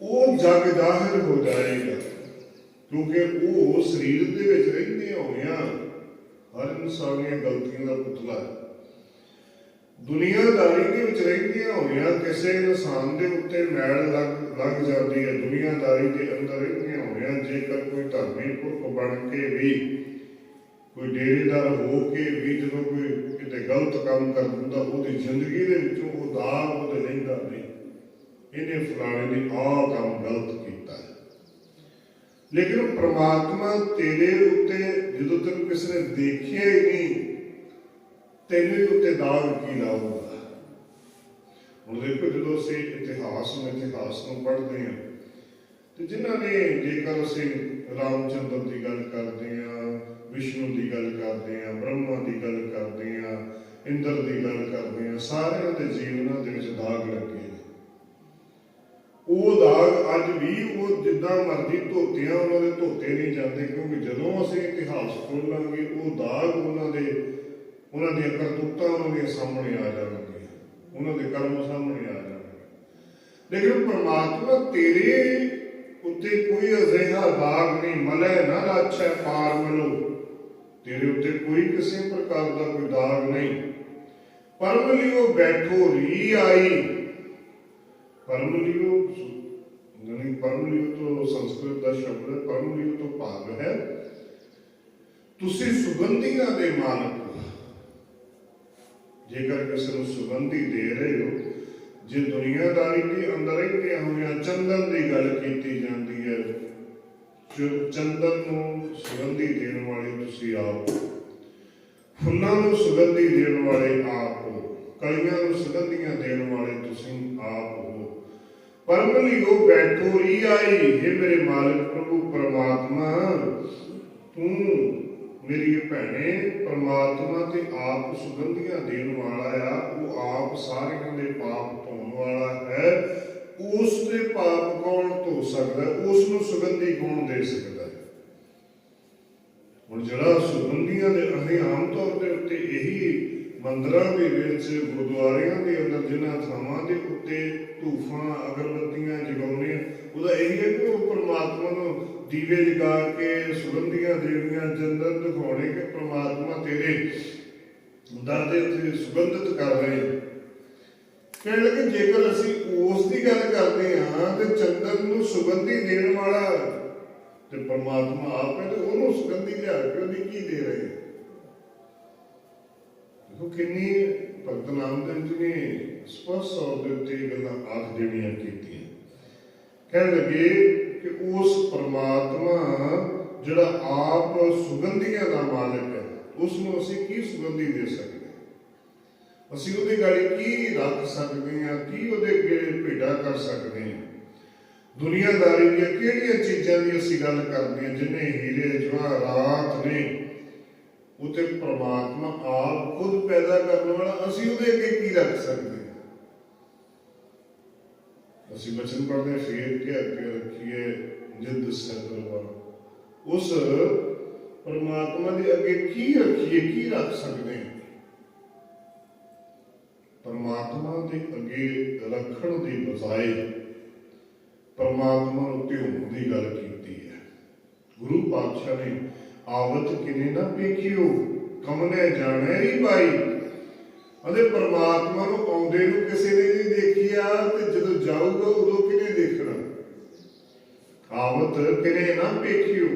ਉਹ ਜਗ ਜ਼ਾਹਿਰ ਹੋ ਜਾਏਗਾ, ਕਿਉਂਕਿ ਉਹ ਸਰੀਰ ਦੇ ਵਿੱਚ ਰਹਿੰਦੇ ਹੋਇਆਂ ਹਰ ਇਨਸਾਨ ਦੀਆਂ ਗਲਤੀਆਂ ਦਾ ਪੁਤਲਾ ਹੈ। ਦੁਨੀਆਦਾਰੀ ਦੇ ਵਿੱਚ ਰਹਿੰਦੀਆਂ ਹੋਈਆਂ ਕਿਸੇ ਇਨਸਾਨ ਦੇ ਉੱਤੇ ਮੈਲ ਲੱਗ ਲੱਗ ਜਾਂਦੀ ਹੈ, ਦੁਨੀਆਦਾਰੀ ਦੇ ਅੰਦਰ ਰਹਿੰਦੀਆਂ ਹੋਇਆਂ ਜੇਕਰ ਕੋਈ ਧਰਮੀ ਪੁਰਖ ਬਣ ਕੇ ਵੀ ਕੋਈ ਡੇਰੇਦਾਰ ਹੋ ਕੇ ਵੀ ਜਦੋਂ ਕੋਈ ਕਿਤੇ ਗਲਤ ਕੰਮ ਕਰ ਦਿੰਦਾ ਉਹਦੀ ਜ਼ਿੰਦਗੀ ਦੇ ਵਿੱਚੋਂ ਉਹ ਦਾਗ ਉਹਦੇ ਲੈਂਦਾ ਨਹੀਂ। ਇਹਨੇ ਫਲਾਣੇ ਨੇ ਆਹ ਕੰਮ ਗਲਤ ਕੀਤਾ ਹੈ। ਲੇਕਿਨ ਪ੍ਰਮਾਤਮਾ ਤੇਰੇ ਉੱਤੇ ਜਦੋਂ ਤੈਨੂੰ ਕਿਸੇ ਨੇ ਦੇਖਿਆ ਹੀ ਨਹੀਂ ਤੇਰੇ ਉੱਤੇ ਦਾਗ ਕੀ ਲਾਊਗਾ? ਹੁਣ ਦੇਖੋ ਜਦੋਂ ਅਸੀਂ ਇਤਿਹਾਸ ਨੂੰ ਇਤਿਹਾਸ ਨੂੰ ਪੜ੍ਹਦੇ ਹਾਂ ਤੇ ਜਿਨ੍ਹਾਂ ਨੇ ਜੇਕਰ ਅਸੀਂ ਰਾਮਚੰਦਰ ਦੀ ਗੱਲ ਕਰਦੇ ਹਾਂ, ਵਿਸ਼ਨੂੰ ਦੀ ਗੱਲ ਕਰਦੇ ਹਾਂ, ਬ੍ਰਹਮਾ ਦੀ ਗੱਲ ਕਰਦੇ ਹਾਂ, ਇੰਦਰ ਦੀ ਗੱਲ ਕਰਦੇ ਹਾਂ, ਸਾਰਿਆਂ ਦੇ ਜੀਵਨਾਂ ਦੇ ਵਿੱਚ ਦਾਗ ਲੱਗੇ ਨੇ। ਉਹ ਦਾਗ ਅੱਜ ਵੀ ਉਹ ਜਿੱਦਾਂ ਮਰਜ਼ੀ ਧੋਤਿਆਂ ਉਹਨਾਂ ਦੇ ਧੋਤੇ ਨਹੀਂ ਜਾਂਦੇ, ਕਿਉਂਕਿ ਜਦੋਂ ਅਸੀਂ ਇਤਿਹਾਸ ਖੋਲਾਂਗੇ, ਉਹ ਦਾਗ ਉਹਨਾਂ ਦੇ, ਉਹਨਾਂ ਦੀਆਂ ਕਰਤੂਤਾਂ ਉਹਨਾਂ ਦੇ ਸਾਹਮਣੇ ਆ ਜਾਣਗੀਆਂ। ਉਹਨਾਂ ਦੇ ਕਰਮ ਸਾਹਮਣੇ ਆ ਜਾਣਗੇ ਲੇਕਿਨ ਪਰਮਾਤਮਾ ਤੇਰੇ ਉੱਤੇ ਕੋਈ ਅਜਿਹਾ ਦਾਗ ਨਹੀਂ ਮਲੇ ਨਾ ਲਾਛੈ ਪਾਰ ਮਲੋ। ਤੇਰੇ ਉੱਤੇ ਕੋਈ ਕਿਸੇ ਪ੍ਰਕਾਰ ਦਾ ਕੋਈ ਦਾਗ ਨਹੀਂ। ਪਰਮ ਲਿਓ ਬੈਠੋ, ਰੀ ਆਈ। ਪਰਮ ਲਿਓ ਨਹੀਂ, ਪਰਮ ਲਿਓ ਤੋਂ ਸੰਸਕ੍ਰਿਤ ਦਾ ਸ਼ਬਦ ਹੈ, ਪਰਮ ਲਿਓ ਤੋਂ ਭਾਵ ਹੈ। ਤੁਸੀਂ ਸੁਗੰਧੀਆਂ ਦੇ ਮਾਲਕ ਹੋ। ਜੇਕਰ ਕਿਸੇ ਨੂੰ ਸੁਗੰਧੀ ਦੇ ਰਹੇ ਹੋ ਜੇ ਦੁਨੀਆਦਾਰੀ ਦੇ ਅੰਦਰ ਰਹਿੰਦਿਆਂ ਹੋਇਆਂ ਚੰਦਨ ਦੀ ਗੱਲ ਕੀਤੀ ਜਾਂਦੀ ਹੈ, ਜੋ ਚੰਦਨ ਨੂੰ ਸੁਗੰਧੀ ਦੇਣ ਵਾਲੇ ਤੁਸੀਂ ਆਪ ਫੁੱਲਾਂ ਨੂੰ ਸੁਗੰਧੀ ਦੇਣ ਵਾਲੇ ਆਪ ਹੋ। ਕਲੀਆਂ ਨੂੰ ਸੁਗੰਧੀਆਂ ਦੇਣ ਵਾਲੇ ਤੁਸੀਂ ਆਪ ਹੋ। ਪਰਮ ਲਿਓ ਬੈਠੋ ਰੀ ਆਈ, ਹੈ ਮੇਰੇ ਮਾਲਕ ਪ੍ਰਭੂ ਪਰਮਾਤਮਾ, ਤੂੰ ਮੇਰੀ ਭੈਣੇ, ਪਰਮਾਤਮਾ ਤੇ ਆਪ ਸੁਗੰਧੀਆਂ ਦੇਣ ਵਾਲਾ ਆ, ਉਹ ਆਪ ਸਾਰੇ ਦੇ ਪਾਪ ਧੋਣ ਵਾਲਾ ਹੈ ਉਸ ਦੇ ਪਾਪ ਕੌਣ ਧੋ ਸਕਦਾ? ਉਸ ਨੂੰ ਸੁਗੰਧੀ ਕੌਣ ਦੇ ਸਕਦਾ ਹੈ? ਹੁਣ ਜਿਹੜਾ ਸੁਗੰਧੀਆਂ ਦੇ ਅਸੀਂ ਆਮ ਤੌਰ ਦੇ ਉੱਤੇ ਇਹੀ ਮੰਦਰਾਂ ਦੇ ਵਿੱਚ, ਗੁਰਦੁਆਰਿਆਂ ਦੇ ਅੰਦਰ, ਜਿਨ੍ਹਾਂ ਥਾਵਾਂ ਦੇ ਉੱਤੇ ਧੂਫਾਂ, ਅਗਰਬੱਤੀਆਂ ਜਗਾਉਂਦੇ ਆ, ਉਹਦਾ ਇਹ ਹੈ ਕਿ ਉਹ ਪਰਮਾਤਮਾ ਨੂੰ ਦੀਵੇ ਜਗਾ ਕੇ ਸੁਗੰਧੀਆਂ ਦੇਣੀਆਂ ਚੰਦਨ ਦਿਖਾਉਣੇ ਕਿ ਪਰਮਾਤਮਾ ਤੇਰੇ ਦਰ ਦੇ ਉੱਤੇ ਸੁਗੰਧਿਤ ਕਰ ਰਹੇ ਕਹਿਣ ਲੱਗੇ, ਜੇਕਰ ਅਸੀਂ ਉਸ ਦੀ ਗੱਲ ਕਰਦੇ ਹਾਂ, ਤੇ ਚੰਦਨ ਨੂੰ ਸੁਗੰਧੀ ਦੇਣ ਵਾਲਾ ਤੇ ਪਰਮਾਤਮਾ ਆਪ ਹੈ, ਤੇ ਉਹਨੂੰ ਸੁਗੰਧੀ ਲਿਆ ਕੇ ਉਹਦੀ ਕੀ ਦੇ ਰਹੇ ਦੇਖੋ, ਕਿੰਨੀ ਭਗਤ ਨਾਮਦੇਵ ਜੀ ਨੇ ਸਪਸ਼ਟ ਤੌਰ ਦੇ ਉੱਤੇ ਇਹ ਗੱਲਾਂ ਆਖ ਜਿਹੜੀਆਂ ਕੀਤੀਆਂ। ਕਹਿਣ ਲੱਗੇ ਕਿ ਉਸ ਪਰਮਾਤਮਾ ਜਿਹੜਾ ਆਪ ਸੁਗੰਧੀਆਂ ਦਾ ਮਾਲਕ ਹੈ, ਉਸ ਨੂੰ ਅਸੀਂ ਕੀ ਸੁਗੰਧੀ ਦੇ ਸਕਦੇ ਅਸੀਂ ਉਹਦੇ ਗਾੜੀ ਕੀ ਰੱਖ ਸਕਦੇ ਹਾਂ ਕੀ ਉਹਦੇ ਅੱਗੇ ਭੇਡਾ ਕਰ ਸਕਦੇ ਹਾਂ? ਦੁਨੀਆਦਾਰੀ ਦੀਆਂ ਕਿਹੜੀਆਂ ਚੀਜ਼ਾਂ ਦੀ ਅਸੀਂ ਗੱਲ ਕਰਦੇ ਹਾਂ ਜਿਨੇ ਹੀਰੇ ਜਵਾਹਰਾਤ ਨੇ ਉਤੇ ਪ੍ਰਮਾਤਮਾ ਆਪ ਖੁਦ ਪੈਦਾ ਕਰਨ ਵਾਲਾ ਅਸੀਂ ਉਹਦੇ ਅੱਗੇ ਕੀ ਰੱਖ ਸਕਦੇ ਹਾਂ? ਅਸੀਂ ਬਚਨ ਪੜ੍ਹਦੇ ਹਾਂ, ਫੇਰ ਕੇ ਅੱਗੇ ਰੱਖੀਏ ਜਿੰਦ ਸਦਰਵਾ ਉਸ ਪਰਮਾਤਮਾ ਦੇ ਅੱਗੇ ਕੀ ਰੱਖੀਏ ਕੀ ਰੱਖ ਸਕਦੇ ਹਾਂ? ਪਰਮਾਤਮਾ ਦੇ ਅੱਗੇ ਰੱਖਣ ਦੀ ਬਜਾਏ ਪਰਮਾਤਮਾ ਨੂੰ ਧਿਆਉਣ ਦੀ ਗੱਲ ਕੀਤੀ ਹੈ। ਗੁਰੂ ਪਾਤਸ਼ਾਹ ਨੇ ਆਵਤ ਕਿਨੇ ਨਾ ਵੇਖਿਓ ਕਮਨੇ ਜਾਣੈ ਹੀ ਬਾਈ ਅਦੇ ਪਰਮਾਤਮਾ ਨੂੰ ਆਉਂਦੇ ਨੂੰ ਕਿਸੇ ਨੇ ਨਹੀਂ ਦੇਖਿਆ ਤੇ ਜਦੋਂ ਜਾਊਗਾ ਉਦੋਂ ਕਿਨੇ ਦੇਖਣਾ? ਆਵਤ ਕਿਨੇ ਨਾ ਵੇਖਿਓ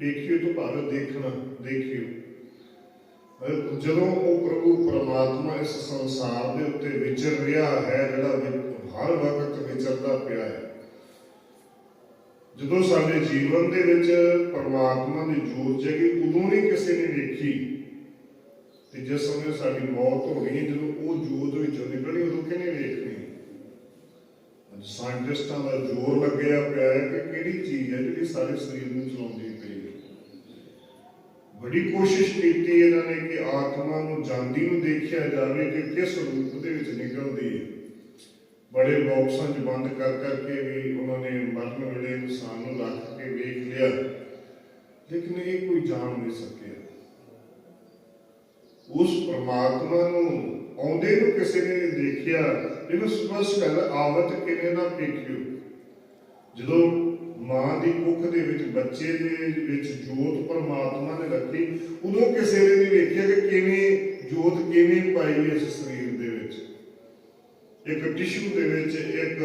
ਵੇਖਿਓ ਤੋਂ ਭਾਵੇਂ ਦੇਖਣਾ, ਦੇਖਿਓ। ਜਦੋਂ ਉਹ ਪ੍ਰਭੂ ਪਰਮਾਤਮਾ ਇਸ ਸੰਸਾਰ ਦੇ ਉੱਤੇ ਵਿਚਰ ਰਿਹਾ ਹੈ, ਜਿਹੜਾ ਹਰ ਵਕਤ ਵਿਚਰਦਾ ਪਿਆ ਹੈ, ਜਦੋਂ ਸਾਡੇ ਜੀਵਨ ਦੇ ਵਿੱਚ ਪਰਮਾਤਮਾ ਦੀ ਜੋਤ ਜਗੀ, ਉਦੋਂ ਨਹੀਂ ਕਿਸੇ ਨੇ ਵੇਖੀ। ਤੇ ਜਿਸ ਸਮੇਂ ਸਾਡੀ ਮੌਤ ਹੋਣੀ ਹੈ ਜਦੋਂ ਉਹ ਜੋਤ ਵਿੱਚੋਂ ਨਿਕਲਣੀ, ਉਦੋਂ ਕਿਹਨੇ ਵੇਖਣੀ? ਸਾਇੰਟਿਸਟਾਂ ਦਾ ਜ਼ੋਰ ਲੱਗਿਆ ਪਿਆ ਹੈ ਕਿ ਕਿਹੜੀ ਚੀਜ਼ ਹੈ ਜਿਹੜੀ ਸਾਰੇ ਸਰੀਰ ਨੂੰ ਚਲਾਉਂਦੀ ਬੜੀ ਕੋਸ਼ਿਸ਼ ਕੀਤੀ ਇਹਨਾਂ ਨੇ ਕਿ ਆਤਮਾ ਨੂੰ ਜਾਂਦੀ ਨੂੰ ਦੇਖਿਆ ਜਾਵੇ ਕਿ ਕਿਸ ਰੂਪ ਦੇ ਵਿੱਚ ਨਿਕਲਦੀ ਹੈ। ਬੜੇ ਬਾਕਸਾਂ 'ਚ ਬੰਦ ਕਰ ਕਰਕੇ ਵੀ ਉਹਨਾਂ ਨੇ ਮਰਨ ਵੇਲੇ ਇਨਸਾਨ ਨੂੰ ਰੱਖ ਕੇ ਵੇਖ ਲਿਆ। ਲੇਕਿਨ ਇਹ ਕੋਈ ਜਾਣ ਨਹੀਂ ਸਕਿਆ। ਉਸ ਪਰਮਾਤਮਾ ਨੂੰ ਆਉਂਦੇ ਨੂੰ ਕਿਸੇ ਨੇ ਦੇਖਿਆ। ਇਹਨੂੰ ਸਪਸ਼ਟ ਕਹਿੰਦਾ ਆਵਤ ਕਿਨੇ ਨਾ ਵੇਖਿਓ। ਜਦੋਂ ਮਾਂ ਦੀ ਕੁੱਖ ਦੇ ਵਿੱਚ, ਬੱਚੇ ਦੇ ਵਿੱਚ ਜੋਤ ਪਰਮਾਤਮਾ ਨੇ ਰੱਖੀ, ਉਦੋਂ ਕਿਸੇ ਨੇ ਨਹੀਂ ਵੇਖਿਆ ਕਿ ਕਿਵੇਂ ਜੋਤ ਕਿਵੇਂ ਪਾਈ ਇਸ ਸਰੀਰ ਦੇ ਵਿੱਚ ਇੱਕ ਟਿਸ਼ੂ ਦੇ ਵਿੱਚ ਇੱਕ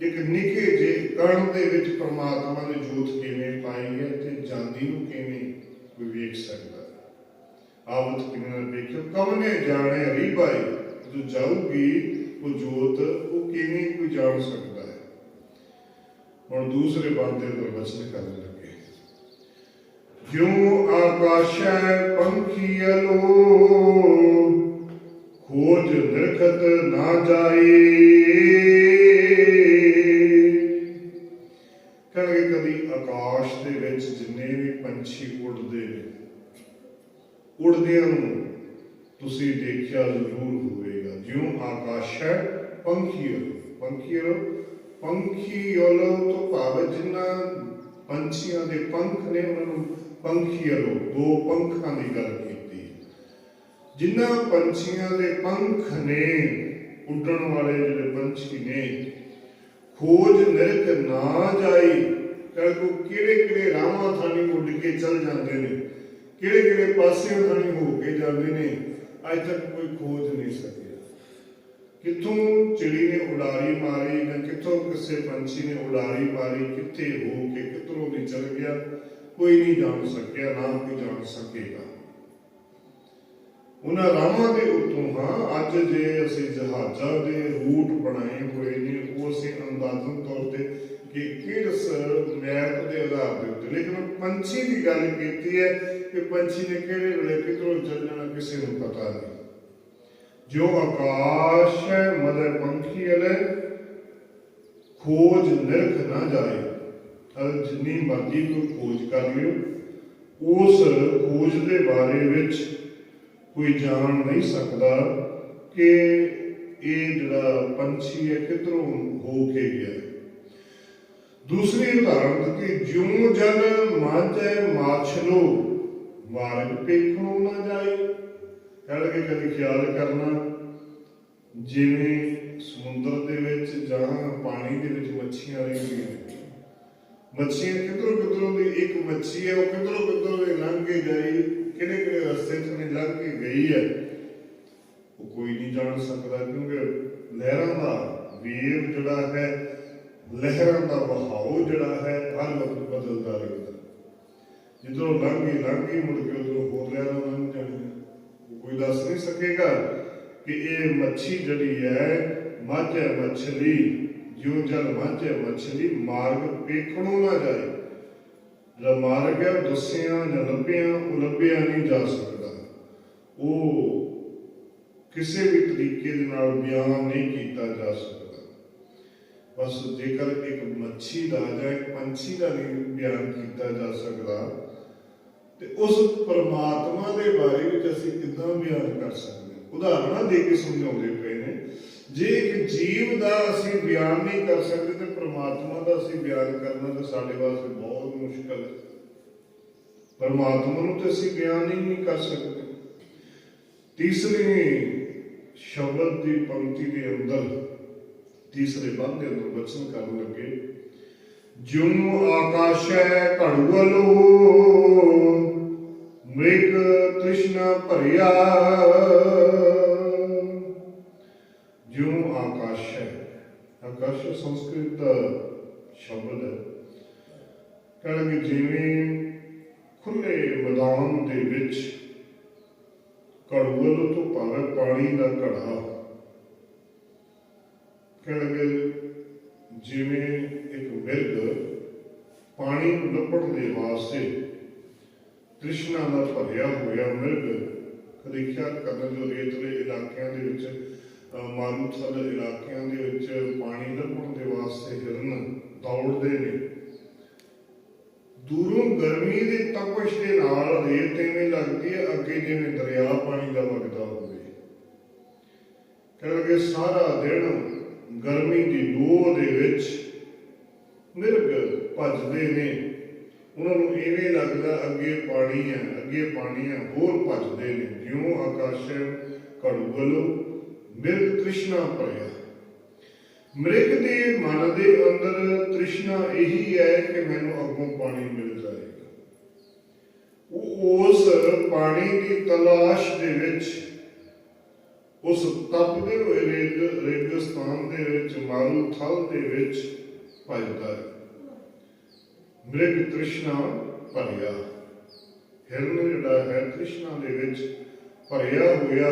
ਇੱਕ ਨਿੱਕੇ ਜਿਹੇ ਕਣ ਦੇ ਵਿੱਚ ਪਰਮਾਤਮਾ ਨੇ ਜੋਤ ਕਿਵੇਂ ਪਾਈ ਹੈ ਤੇ ਜਾਂਦੀ ਨੂੰ ਕਿਵੇਂ ਕੋਈ ਵੇਖ ਸਕਦਾ ਹੈ। ਆਵਤ ਕਿਨੇ ਦੇਖਿਓ ਕਵਨੇ ਜਾਣੇ ਰੀਬਾਈ ਜੋ ਜਾਊਗੀ ਉਹ ਜੋਤ, ਉਹ ਕਿਵੇਂ ਕੋਈ ਜਾਣ ਸਕਦਾ ਹੁਣ ਦੂਸਰੇ ਬੰਦੇ ਦਾ ਵਚਨ ਕਰਨ ਲੱਗੇ। ਜਿਉ ਆਕਾਸ਼ੈ ਪੰਖੀਅਲੋ ਖੋਜ ਨਿਰਖਤ ਨਾ ਜਾਈ ਕਹਿੰਦੇ ਕਦੀ ਆਕਾਸ਼ ਦੇ ਵਿੱਚ ਜਿੰਨੇ ਵੀ ਪੰਛੀ ਉੱਡਦੇ ਨੇ, ਉੱਡਦਿਆਂ ਨੂੰ ਤੁਸੀਂ ਦੇਖਿਆ ਜ਼ਰੂਰ ਹੋਵੇਗਾ। ਜਿਉਂ ਆਕਾਸ਼ ਹੈ ਪੰਖੀਓ ਪੰਖੀਓ ਪੰਖੀਓ ਤੋਂ ਭਾਵ ਜਿਨ੍ਹਾਂ ਪੰਛੀਆਂ ਦੇ ਪੰਖ ਨੇ ਉਹਨਾਂ ਨੂੰ ਪੰਖੀਓ ਦੋ ਪੰਖਾਂ ਦੀ ਗੱਲ ਕੀਤੀ। ਜਿਨ੍ਹਾਂ ਪੰਛੀਆਂ ਦੇ ਪੰਖ ਨੇ ਉੱਡਣ ਵਾਲੇ ਜਿਹੜੇ ਪੰਛੀ ਨੇ, ਖੋਜ ਨਿਰਖ ਨਾ ਜਾਈ ਕਰ ਕੋ ਕਿਹੜੇ ਕਿਹੜੇ ਰਾਹਾਂ ਥਾਣੀ ਉੱਡ ਕੇ ਚੱਲ ਜਾਂਦੇ ਨੇ, ਕਿਹੜੇ ਕਿਹੜੇ ਪਾਸਿਆਂ ਥਾਣੀ ਹੋ ਕੇ ਜਾਂਦੇ ਨੇ, ਅੱਜ ਤੱਕ ਕੋਈ ਖੋਜ ਨਹੀਂ ਸਕਿਆ ਕਿੱਥੋਂ ਚਿੜੀ ਨੇ ਉਡਾਰੀ ਮਾਰੀ ਜਾਂ ਕਿੱਥੋਂ ਕਿਸੇ ਪੰਛੀ ਨੇ ਉਡਾਰੀ ਮਾਰੀ? ਕਿੱਥੇ ਹੋ ਕੇ ਕਿੱਧਰੋਂ ਦੀ ਚਲ ਗਿਆ? ਕੋਈ ਨਹੀਂ ਜਾਣ ਸਕਿਆ, ਨਾ ਕੋਈ ਜਾਣ ਸਕੇਗਾ। ਉਹਨਾਂ ਰਾਮਾਂ ਦੇ ਉੱਤੋਂ, ਹਾਂ, ਅੱਜ ਜੇ ਅਸੀਂ ਜਹਾਜ਼ਾਂ ਦੇ ਰੂਟ ਬਣਾਏ ਹੋਏ ਨੇ, ਉਹ ਅਸੀਂ ਅੰਦਾਜ਼ਨ ਤੌਰ ਤੇ ਕਿ ਕਿਸ ਮੈਪ ਦੇ ਆਧਾਰ ਦੇ ਉੱਤੇ। ਲੇਕਿਨ ਪੰਛੀ ਦੀ ਗੱਲ ਕੀਤੀ ਹੈ ਕਿ ਪੰਛੀ ਨੇ ਕਿਹੜੇ ਵੇਲੇ ਕਿਧਰੋਂ ਚੱਲਣਾ ਕਿਸੇ ਨੂੰ ਪਤਾ ਨਹੀਂ। ਜੋ ਆਕਾਸ਼ ਹੈ ਮਦਰ ਪੰਖੀ ਅਲੇ, ਖੋਜ ਨਿਰਖ ਨਾ ਜਾਏ। ਅਰ ਜਿੰਨੀ ਮਰਜ਼ੀ ਕੋਈ ਖੋਜ ਕਰ ਲਿਓ, ਉਸ ਖੋਜ ਦੇ ਬਾਰੇ ਵਿੱਚ ਕੋਈ ਜਾਣ ਨਹੀਂ ਸਕਦਾ ਕਿ ਇਹ ਜਿਹੜਾ ਪੰਛੀ ਹੈ, ਕਿਧਰੋਂ ਹੋ ਕੇ ਗਿਆ। ਦੂਸਰੀ ਉਦਾਹਰਣ ਦਿੱਤੀ ਜਿਉਂ ਜਨ ਮਾਝੈ ਮਾਛਲੋ, ਮਾਰਗ ਪੇਖਣੋਂ ਨਾ ਜਾਏ। ਕਹਿ ਕੇ ਕਦੇ ਖਿਆਲ ਕਰਨਾ, ਜਿਵੇਂ ਸਮੁੰਦਰ ਦੇ ਵਿੱਚ ਜਾਂ ਪਾਣੀ ਦੇ ਵਿੱਚ ਮੱਛੀਆਂ ਰਹਿੰਦੀਆਂ ਨੇ ਮੱਛੀਆਂ ਕਿਧਰੋਂ ਕਿਧਰੋਂ ਦੀ, ਇੱਕ ਮੱਛੀ ਹੈ, ਉਹ ਕਿਧਰੋਂ ਕਿਧਰੋਂ ਦੀ ਲੰਘ ਕੇ ਗਈ ਕਿਹੜੇ ਕਿਹੜੇ ਰਸਤੇ ਤੋਂ ਲੰਘ ਕੇ ਗਈ ਹੈ। ਉਹ ਕੋਈ ਨਹੀਂ ਜਾਣ ਸਕਦਾ, ਕਿਉਂਕਿ ਲਹਿਰਾਂ ਦਾ ਵੇਵ ਜਿਹੜਾ ਹੈ, ਲਹਿਰਾਂ ਦਾ ਵਹਾਓ ਜਿਹੜਾ ਹੈ, ਹਰ ਵਕਤ ਬਦਲਦਾ ਰਹਿੰਦਾ। ਜਿੱਧਰੋਂ ਲੰਘੀ ਲੰਘੀ ਮੁੜ ਕੇ ਉਧਰੋਂ ਹੋਰ ਲਹਿਰਾਂ ਲੰਘ ਜਾਣੀਆਂ ਉਹ ਕੋਈ ਦੱਸ ਨਹੀਂ ਸਕੇਗਾ ਕਿ ਇਹ ਮੱਛੀ ਜਿਹੜੀ ਹੈ ਮੱਝ ਹੈ ਮੱਛਲੀ ਜਿਉਂ ਜਲ ਮੱਝ ਹੈ ਮੱਛਲੀ ਮਾਰਗ ਵੇਖਣੋਂ ਨਾ ਜਾਏ ਜਿਹੜਾ ਮਾਰਗ ਹੈ ਉਹ ਦੱਸਿਆ ਜਾਂ ਲੱਭਿਆ ਉਹ ਲੱਭਿਆ ਨਹੀਂ ਜਾ ਸਕਦਾ ਉਹ ਕਿਸੇ ਵੀ ਤਰੀਕੇ ਦੇ ਨਾਲ ਬਿਆਨ ਨਹੀਂ ਕੀਤਾ ਜਾ ਸਕਦਾ ਬਸ ਜੇਕਰ ਇੱਕ ਮੱਛੀ ਦਾ ਜਾਂ ਇੱਕ ਪੰਛੀ ਦਾ ਨਹੀਂ ਬਿਆਨ ਕੀਤਾ ਜਾ ਸਕਦਾ ਤੇ ਉਸ ਪਰਮਾਤਮਾ ਦੇ ਬਾਰੇ ਵਿੱਚ ਅਸੀਂ ਕਿੱਦਾਂ ਬਿਆਨ ਕਰ ਸਕਦੇ ਹਾਂ? ਉਦਾਹਰਨਾਂ ਦੇ ਕੇ ਸਮਝਾਉਂਦੇ ਪਏ ਨੇ। ਜੇ ਇੱਕ ਜੀਵ ਦਾ ਅਸੀਂ ਬਿਆਨ ਨਹੀਂ ਕਰ ਸਕਦੇ ਤੇ ਪਰਮਾਤਮਾ ਦਾ ਅਸੀਂ ਬਿਆਨ ਕਰਨਾ ਤਾਂ ਸਾਡੇ ਵਾਸਤੇ ਬਹੁਤ ਮੁਸ਼ਕਲ ਹੈ। ਪਰਮਾਤਮਾ ਨੂੰ ਤੇ ਅਸੀਂ ਬਿਆਨ ਹੀ ਨਹੀਂ ਕਰ ਸਕਦੇ। ਤੀਸਰੇ ਸ਼ਬਦ ਦੀ ਪੰਕਤੀ ਦੇ ਅੰਦਰ, ਤੀਸਰੇ ਬੰਦ ਦੇ ਅੰਦਰ ਵਚਨ ਕਰਨ ਲੱਗੇ, ਜਿਉ ਆਕਾਸ਼ੈ ਘੜੂਵਲੋ ਮ੍ਰਿਗ ਤ੍ਰਿਸ਼ਨਾ ਭਰਿਆ। ਜਿਉ ਆਕਾਸ਼ੈ ਆਕਾਸ਼ ਸੰਸਕ੍ਰਿਤ ਦਾ ਸ਼ਬਦ ਹੈ। ਕਹਿੰਦੇ ਜਿਵੇਂ ਖੁੱਲੇ ਮੈਦਾਨ ਦੇ ਵਿੱਚ ਘੜੂਵਲ ਤੋਂ ਭਾਵੇਂ ਪਾਣੀ ਦਾ ਘੜਾ। ਕਹਿੰਦੇ ਜਿਵੇਂ ਇੱਕ ਮਿਰਗ ਪਾਣੀ ਨੂੰ ਲੱਭਣ ਦੇ ਵਾਸਤੇ ਤ੍ਰਿਸ਼ਨਾ ਨਾਲ ਭਰਿਆ ਹੋਇਆ ਮਿਰਗ, ਕਦੇ ਖਿਆਲ ਜੋ ਰੇਤਲੇ ਇਲਾਕਿਆਂ ਦੇ ਵਿੱਚ ਮਾਰੂਥਲ ਇਲਾਕਿਆਂ ਦੇ ਵਿੱਚ ਪਾਣੀ ਲੱਭਣ ਦੇ ਵਾਸਤੇ ਹਿਰਨ ਦੌੜਦੇ ਨੇ। ਦੂਰੋਂ ਗਰਮੀ ਦੀ ਤਪਸ਼ ਦੇ ਨਾਲ ਰੇਤ ਐਵੇਂ ਲੱਗਦੀ ਹੈ, ਅੱਗੇ ਜਿਵੇਂ ਦਰਿਆ ਪਾਣੀ ਦਾ ਵਗਦਾ ਹੋਵੇ। ਕਹਿੰਦੇ ਸਾਰਾ ਦਿਨ ਗਰਮੀ ਦੀ ਲੋਹ ਦੇ ਵਿੱਚ ਮਿਰਗ ਭੱਜਦੇ ਨੇ। ਉਹਨਾਂ ਨੂੰ ਐਵੇਂ ਲੱਗਦਾ ਅੱਗੇ ਪਾਣੀ ਹੈ ਅੱਗੇ ਪਾਣੀ ਹੈ ਹੋਰ ਭੱਜਦੇ ਨੇ। ਜਿਉਂ ਆਕਾਸ਼ ਘੜੂਗਲ ਮਿਰਗ ਤ੍ਰਿਸ਼ਨਾ ਭਰਿਆ। ਮ੍ਰਿਗ ਦੇ ਮਨ ਦੇ ਅੰਦਰ ਤ੍ਰਿਸ਼ਨਾ ਇਹੀ ਹੈ ਕਿ ਮੈਨੂੰ ਅੱਗੋਂ ਪਾਣੀ ਮਿਲ ਜਾਏਗਾ। ਉਹ ਉਸ ਪਾਣੀ ਦੀ ਤਲਾਸ਼ ਦੇ ਵਿੱਚ, ਉਸ ਤਪਦੇ ਹੋਏ ਰੇਗਿਸਤਾਨ ਦੇ ਵਿੱਚ, ਮਾਰੂ ਥਲ ਦੇ ਵਿੱਚ ਭਜਦਾ ਹੈ। ਮ੍ਰਿਗ ਤ੍ਰਿਸ਼ਨਾ ਭਰਿਆ। ਹਿਰਨ ਜਿਹੜਾ ਹੈ ਕ੍ਰਿਸ਼ਨਾ ਦੇ ਵਿੱਚ ਭਰਿਆ ਹੋਇਆ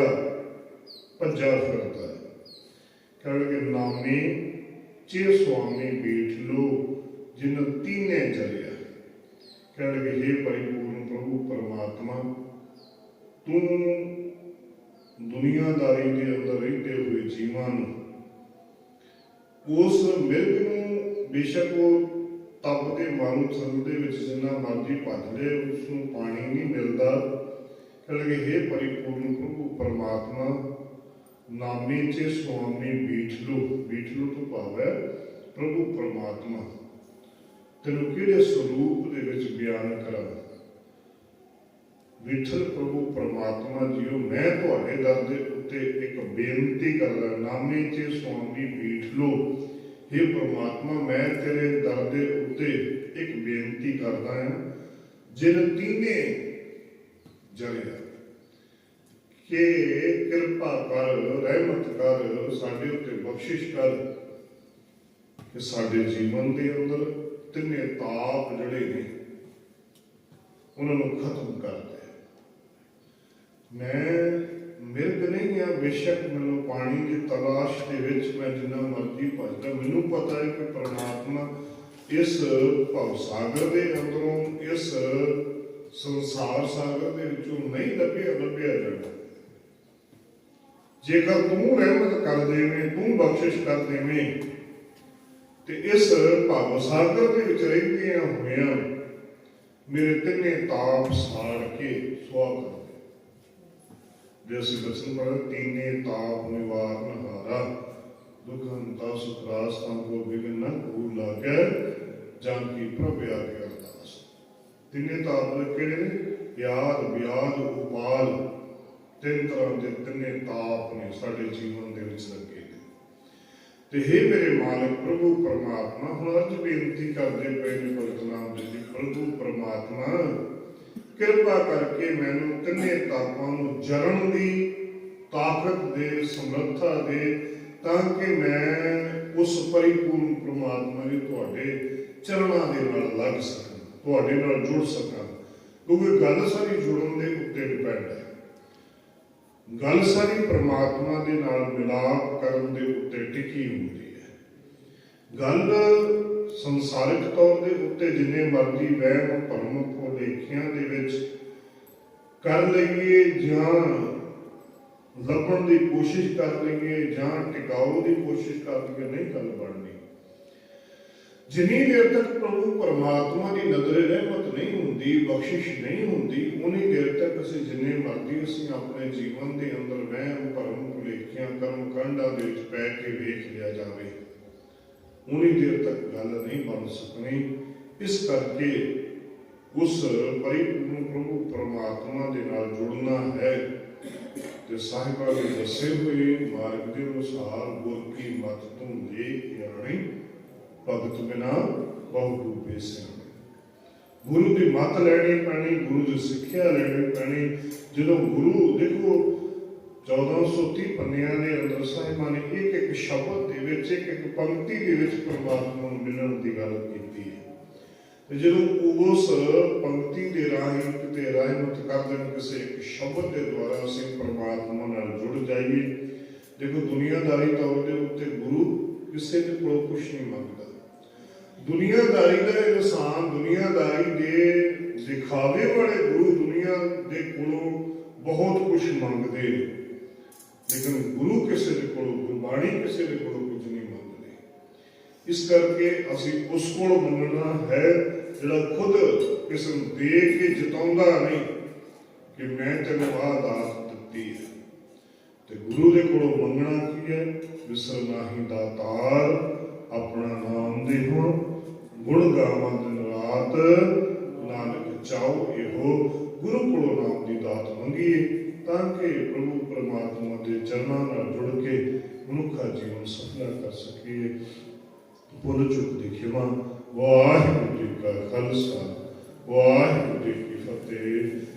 ਭੱਜਾ ਫਿਰਦਾ ਹੈ। ਕਹਿੰਦੇ ਨਾਮੇ ਚੇ ਸੁਆਮੀ ਬੀਠ ਲੋ, ਜਿਨ ਤੀਨੇ ਜਰਿਆ ਕਹਿੰਦੇ हे ਪਰਿਪੂਰਨ ਪ੍ਰਭੂ, ਪਰਮਾਤਮਾ, ਤੂੰ ਦੁਨੀਆਦਾਰੀ ਦੇ ਅੰਦਰ ਰਹਿੰਦੇ ਹੋਏ ਜੀਵਾਂ ਨੂੰ ਉਸ ਮਿਰਗ ਨੂੰ ਬੇਸ਼ੱਕ ਉਹ ਤਪਦੇ ਮਾਰੂ ਥਲ ਦੇ ਵਿੱਚ ਜਿੰਨਾ ਮਰਜ਼ੀ ਭੱਜ ਲੈ ਉਸ ਨੂੰ ਪਾਣੀ ਨਹੀਂ ਮਿਲਦਾ। ਕਹਿੰਦੇ हे ਪਰਿਪੂਰਨ ਪ੍ਰਭੂ, ਪਰਮਾਤਮਾ, ਨਾਮੇ ਚ ਸੁਆਮੀ ਬੀਠ ਲੋ ਤੋਂ ਭਾਵ। ਹੈ ਪ੍ਰਭੂ, ਪਰਮਾਤਮਾ, ਤੈਨੂੰ ਕਿਹੜੇ ਸਰੂਪ ਦੇ ਵਿੱਚ ਬਿਆਨ ਕਰਾਂ ਵਿਠਲ ਪ੍ਰਭੂ, ਪਰਮਾਤਮਾ ਜੀਓ, ਮੈਂ ਤੁਹਾਡੇ ਦਰ ਦੇ ਉੱਤੇ ਇੱਕ ਬੇਨਤੀ ਕਰਦਾ, ਨਾਮੇ ਚ ਸੁਆਮੀ ਬੀਠ हे ਪਰਮਾਤਮਾ, ਮੈਂ ਤੇਰੇ ਦਰ ਦੇ ਉੱਤੇ ਇੱਕ ਬੇਨਤੀ ਕਰਦਾ ਹਾਂ, ਜਿਨ ਤੀਨੇ ਜਰਿਆ ਕਿ ਕਿਰਪਾ ਕਰ, ਰਹਿਮਤ ਕਰ, ਸਾਡੇ ਉੱਤੇ ਬਖਸ਼ਿਸ਼ ਕਰ, ਕਿ ਸਾਡੇ ਜੀਵਨ ਦੇ ਅੰਦਰ ਤਿੰਨੇ ਤਾਪ ਜਿਹੜੇ ਨੇ, ਉਹਨਾਂ ਨੂੰ ਖਤਮ ਕਰ ਦੇ। ਮੈਂ ਮਿਰਗ ਨਹੀਂ ਆ ਬੇਸ਼ੱਕ ਮੈਨੂੰ ਪਾਣੀ ਦੀ ਤਲਾਸ਼ ਦੇ ਵਿੱਚ ਮੈਂ ਜਿੰਨਾ ਮਰਜ਼ੀ ਭਜਦਾ, ਮੈਨੂੰ ਪਤਾ ਹੈ ਕਿ ਪਰਮਾਤਮਾ ਇਸ ਭਵ ਸਾਗਰ ਦੇ ਅੰਦਰੋਂ, ਇਸ ਸੰਸਾਰ ਸਾਗਰ ਦੇ ਵਿੱਚੋਂ ਨਹੀਂ ਲੱਭਿਆ ਲੱਭਿਆ ਜਾਣਾ ਜੇਕਰ ਤੂੰ ਰਹਿਮਤ ਕਰ ਦੇਵੇਂ, ਤੂੰ ਬਖਸ਼ਿਸ਼ ਕਰ ਦੇਵੇਂ, ਤੇ ਇਸ ਭਵ ਸਾਗਰ ਦੇ ਵਿੱਚ ਰਹਿੰਦਿਆਂ ਹੋਇਆਂ ਮੇਰੇ ਤਿੰਨੇ ਤਾਪ ਸਾੜ ਕੇ ਸੁਆਹ ਕਰ ਦੇ ਜੇ ਅਸੀਂ ਬਚਨ ਪੜ੍ਹ ਤੀਨੇ ਤਾਪ ਨਿਵਾਰਨ ਹਾਰਾ ਦੁਖ, ਹੰਤਾ, ਸੁਖ, ਰਾਸ ਤੰ ਕੋ ਬਿਗਨ ਨ ਕੋ ਲਾਗੈ ਜਾਂ ਕੀ ਪ੍ਰਭ ਆਗੇ ਅਰਦਾਸ। ਤਿੰਨੇ ਤਾਪ ਨੇ? ਤਿੰਨ ਤਰ੍ਹਾਂ ਦੇ ਤਿੰਨੇ ਤਾਪ ਨੇ ਸਾਡੇ ਜੀਵਨ ਦੇ ਵਿੱਚ ਲੱਗੇ ਨੇ। ਤੇ हे ਮੇਰੇ ਮਾਲਕ, ਪ੍ਰਭੂ ਪਰਮਾਤਮਾ, ਹੁਣ ਅੱਜ ਬੇਨਤੀ ਕਰਦੇ ਪਏ ਨੇ ਭਗਤ ਨਾਮ ਜੀ ਦੀ ਪ੍ਰਭੂ ਪਰਮਾਤਮਾ ਕਿਰਪਾ ਕਰਕੇ ਮੈਨੂੰ ਤਿੰਨੇ ਤਾਪਾਂ ਨੂੰ ਜਰਨ ਦੀ ਤਾਕਤ ਦੇ, ਸਮਰੱਥਾ ਦੇ, ਤਾਂ ਕਿ ਮੈਂ ਉਸ ਪਰਿਪੂਰਨ ਪ੍ਰਮਾਤਮਾ ਦੇ ਤੁਹਾਡੇ ਚਰਨਾਂ ਦੇ ਨਾਲ ਲੱਗ ਸਕਾਂ, ਤੁਹਾਡੇ ਨਾਲ ਜੁੜ ਸਕਾਂ। ਕਿਉਂਕਿ ਗੱਲ ਸਾਰੀ ਜੁੜਨ ਦੇ ਉੱਤੇ ਡਿਪੈਂਡ ਹੈ। ਗੱਲ ਸਾਰੀ ਪ੍ਰਮਾਤਮਾ ਦੇ ਨਾਲ ਮਿਲਾਪ ਕਰਨ ਦੇ ਉੱਤੇ ਟਿਕੀ ਹੁੰਦੀ ਹੈ। ਗੱਲ ਸੰਸਾਰਿਕ ਤੌਰ ਦੇ ਉੱਤੇ ਜਿੰਨੇ ਮਰਜ਼ੀ ਵਹਿਮ ਭਰਮ ਭੁਲੇਖਿਆਂ ਦੇ ਵਿੱਚ ਕਰ ਲਈਏ ਜਾਂ ਲੱਭਣ ਦੀ ਕੋਸ਼ਿਸ਼ ਕਰ ਲਈਏ ਜਾਂ ਟਿਕਾਉ ਦੀ ਕੋਸ਼ਿਸ਼ ਕਰ ਲਈਏ, ਨਹੀਂ ਗੱਲ ਬਣਨੀ ਜਿੰਨੀ ਦੇਰ ਤੱਕ ਪ੍ਰਭੂ ਪਰਮਾਤਮਾ ਦੀ ਨਜ਼ਰੇ ਰਹਿਮਤ ਨਹੀਂ ਹੁੰਦੀ, ਬਖਸ਼ਿਸ਼ ਨਹੀਂ ਹੁੰਦੀ, ਉਨੀ ਦੇਰ ਤੱਕ ਅਸੀਂ ਜਿੰਨੇ ਮਰਜ਼ੀ ਅਸੀਂ ਆਪਣੇ ਜੀਵਨ ਦੇ ਅੰਦਰ ਵਹਿਮ, ਭਰਮ ਭੁਲੇਖਿਆਂ ਕਰਮ ਕਾਂਡਾਂ ਦੇ ਵਿੱਚ ਪੈ ਕੇ ਵੇਖ ਲਿਆ ਜਾਵੇ। ਉਨੀ ਦੇਰ ਤੱਕ ਗੱਲ ਨਹੀਂ ਬਣ ਸਕਣੀ। ਇਸ ਕਰਕੇ ਉਸ ਪਰਿਪੂਰਨ ਪ੍ਰਭੂ ਪਰਮਾਤਮਾ ਦੇ ਨਾਲ ਜੁੜਨਾ ਹੈ। ਤੇ ਸਾਹਿਬਾਂ ਦੇ ਦੱਸੇ ਹੋਏ ਮਾਰਗ ਦੇ ਅਨੁਸਾਰ ਗੁਰ ਕੀ ਮਤ ਤੋਂ ਲੈ ਗਿਆਣੀ ਭਗਤ ਬਿਨਾ ਬਹੁ ਰੂਪੇ ਸਿਆਣੇ। ਗੁਰੂ ਦੀ ਮਤ ਲੈਣੀ ਪੈਣੀ, ਗੁਰੂ ਦੀ ਸਿੱਖਿਆ ਲੈਣੀ ਪੈਣੀ। ਜਦੋਂ ਗੁਰੂ ਦੇਖੋ 1430 ਪੰਨਿਆਂ ਦੇ ਅੰਦਰ ਸਾਹਿਬਾਂ ਨੇ ਇੱਕ ਇੱਕ ਸ਼ਬਦ ਦੇ ਵਿੱਚ, ਇੱਕ ਇੱਕ ਪੰਕਤੀ ਦੇ ਵਿੱਚ ਪਰਮਾਤਮਾ ਨੂੰ ਮਿਲਣ ਦੀ ਗੱਲ ਕੀਤੀ ਹੈ। ਤੇ ਜਦੋਂ ਉਸ ਪੰਕਤੀ ਦੇ ਰਾਹੀਂ ਕਿਤੇ ਰਹਿਮਤ ਕਰ ਦੇਣ, ਕਿਸੇ ਇੱਕ ਸ਼ਬਦ ਦੇ ਦੁਆਰਾ ਅਸੀਂ ਪਰਮਾਤਮਾ ਨਾਲ ਜੁੜ ਜਾਈਏ। ਦੇਖੋ, ਦੁਨੀਆਦਾਰੀ ਤੌਰ ਦੇ ਉੱਤੇ ਗੁਰੂ ਕਿਸੇ ਦੇ ਕੋਲੋਂ ਕੁਝ ਨਹੀਂ ਮੰਗਦਾ। ਦੁਨੀਆਦਾਰੀ ਦਾ ਇਨਸਾਨ ਦੁਨੀਆਦਾਰੀ ਦੇ ਦਿਖਾਵੇ ਵਾਲੇ ਗੁਰੂ ਦੁਨੀਆ ਦੇ ਕੋਲੋਂ ਬਹੁਤ ਕੁਝ ਮੰਗਦੇ ਨੇ। ਲੇਕਿਨ ਗੁਰੂ ਕਿਸੇ ਦੇ ਕੋਲੋਂ ਗੁਰਬਾਣੀ ਕਿਸੇ ਦੇ ਕੋਲੋਂ ਕੁਝ ਨਹੀਂ ਮੰਗਦੇ। ਇਸ ਕਰਕੇ ਅਸੀਂ ਉਸ ਕੋਲ ਮੰਗਣਾ ਹੈ, ਜਿਹੜਾ ਖੁਦ ਕਿਸੇ ਦੇ ਕੇ ਜਿਤਾਉਂਦਾ ਨਹੀਂ ਕਿ ਮੈਂ ਤੈਨੂੰ ਆਹ ਦਾਤ ਦਿੱਤੀ ਹੈ। ਤੇ ਗੁਰੂ ਦੇ ਕੋਲੋਂ ਮੰਗਣਾ ਕੀ ਹੈ? ਵਿਸਰ ਨਾਹੀ ਦਾਤਾਰ ਆਪਣਾ ਨਾਮ ਦੇ ਹੁਣ। ਗੁਣ ਗਾਵਾਂ ਦਿਨ ਰਾਤ, ਨਾਨਕ ਚਾਉ ਇਹੋ। ਗੁਰੂ ਕੋਲੋਂ ਨਾਮ ਦੀ ਦਾਤ ਮੰਗੀਏ। ਤਾਂ ਕਿ ਪ੍ਰਭੂ ਪਰਮਾਤਮਾ ਦੇ ਚਰਨਾਂ ਨਾਲ ਜੁੜ ਕੇ ਮਨੁੱਖਾ ਜੀਵਨ ਸਫਲਾ ਕਰ ਸਕੀਏ। ਪੁੱਲ ਚੁੱਕ ਦੀ ਖਿਮਾ। ਵਾਹਿਗੁਰੂ ਜੀ ਕਾ ਖਾਲਸਾ। ਵਾਹਿਗੁਰੂ ਜੀ ਕੀ ਫਤਿਹ।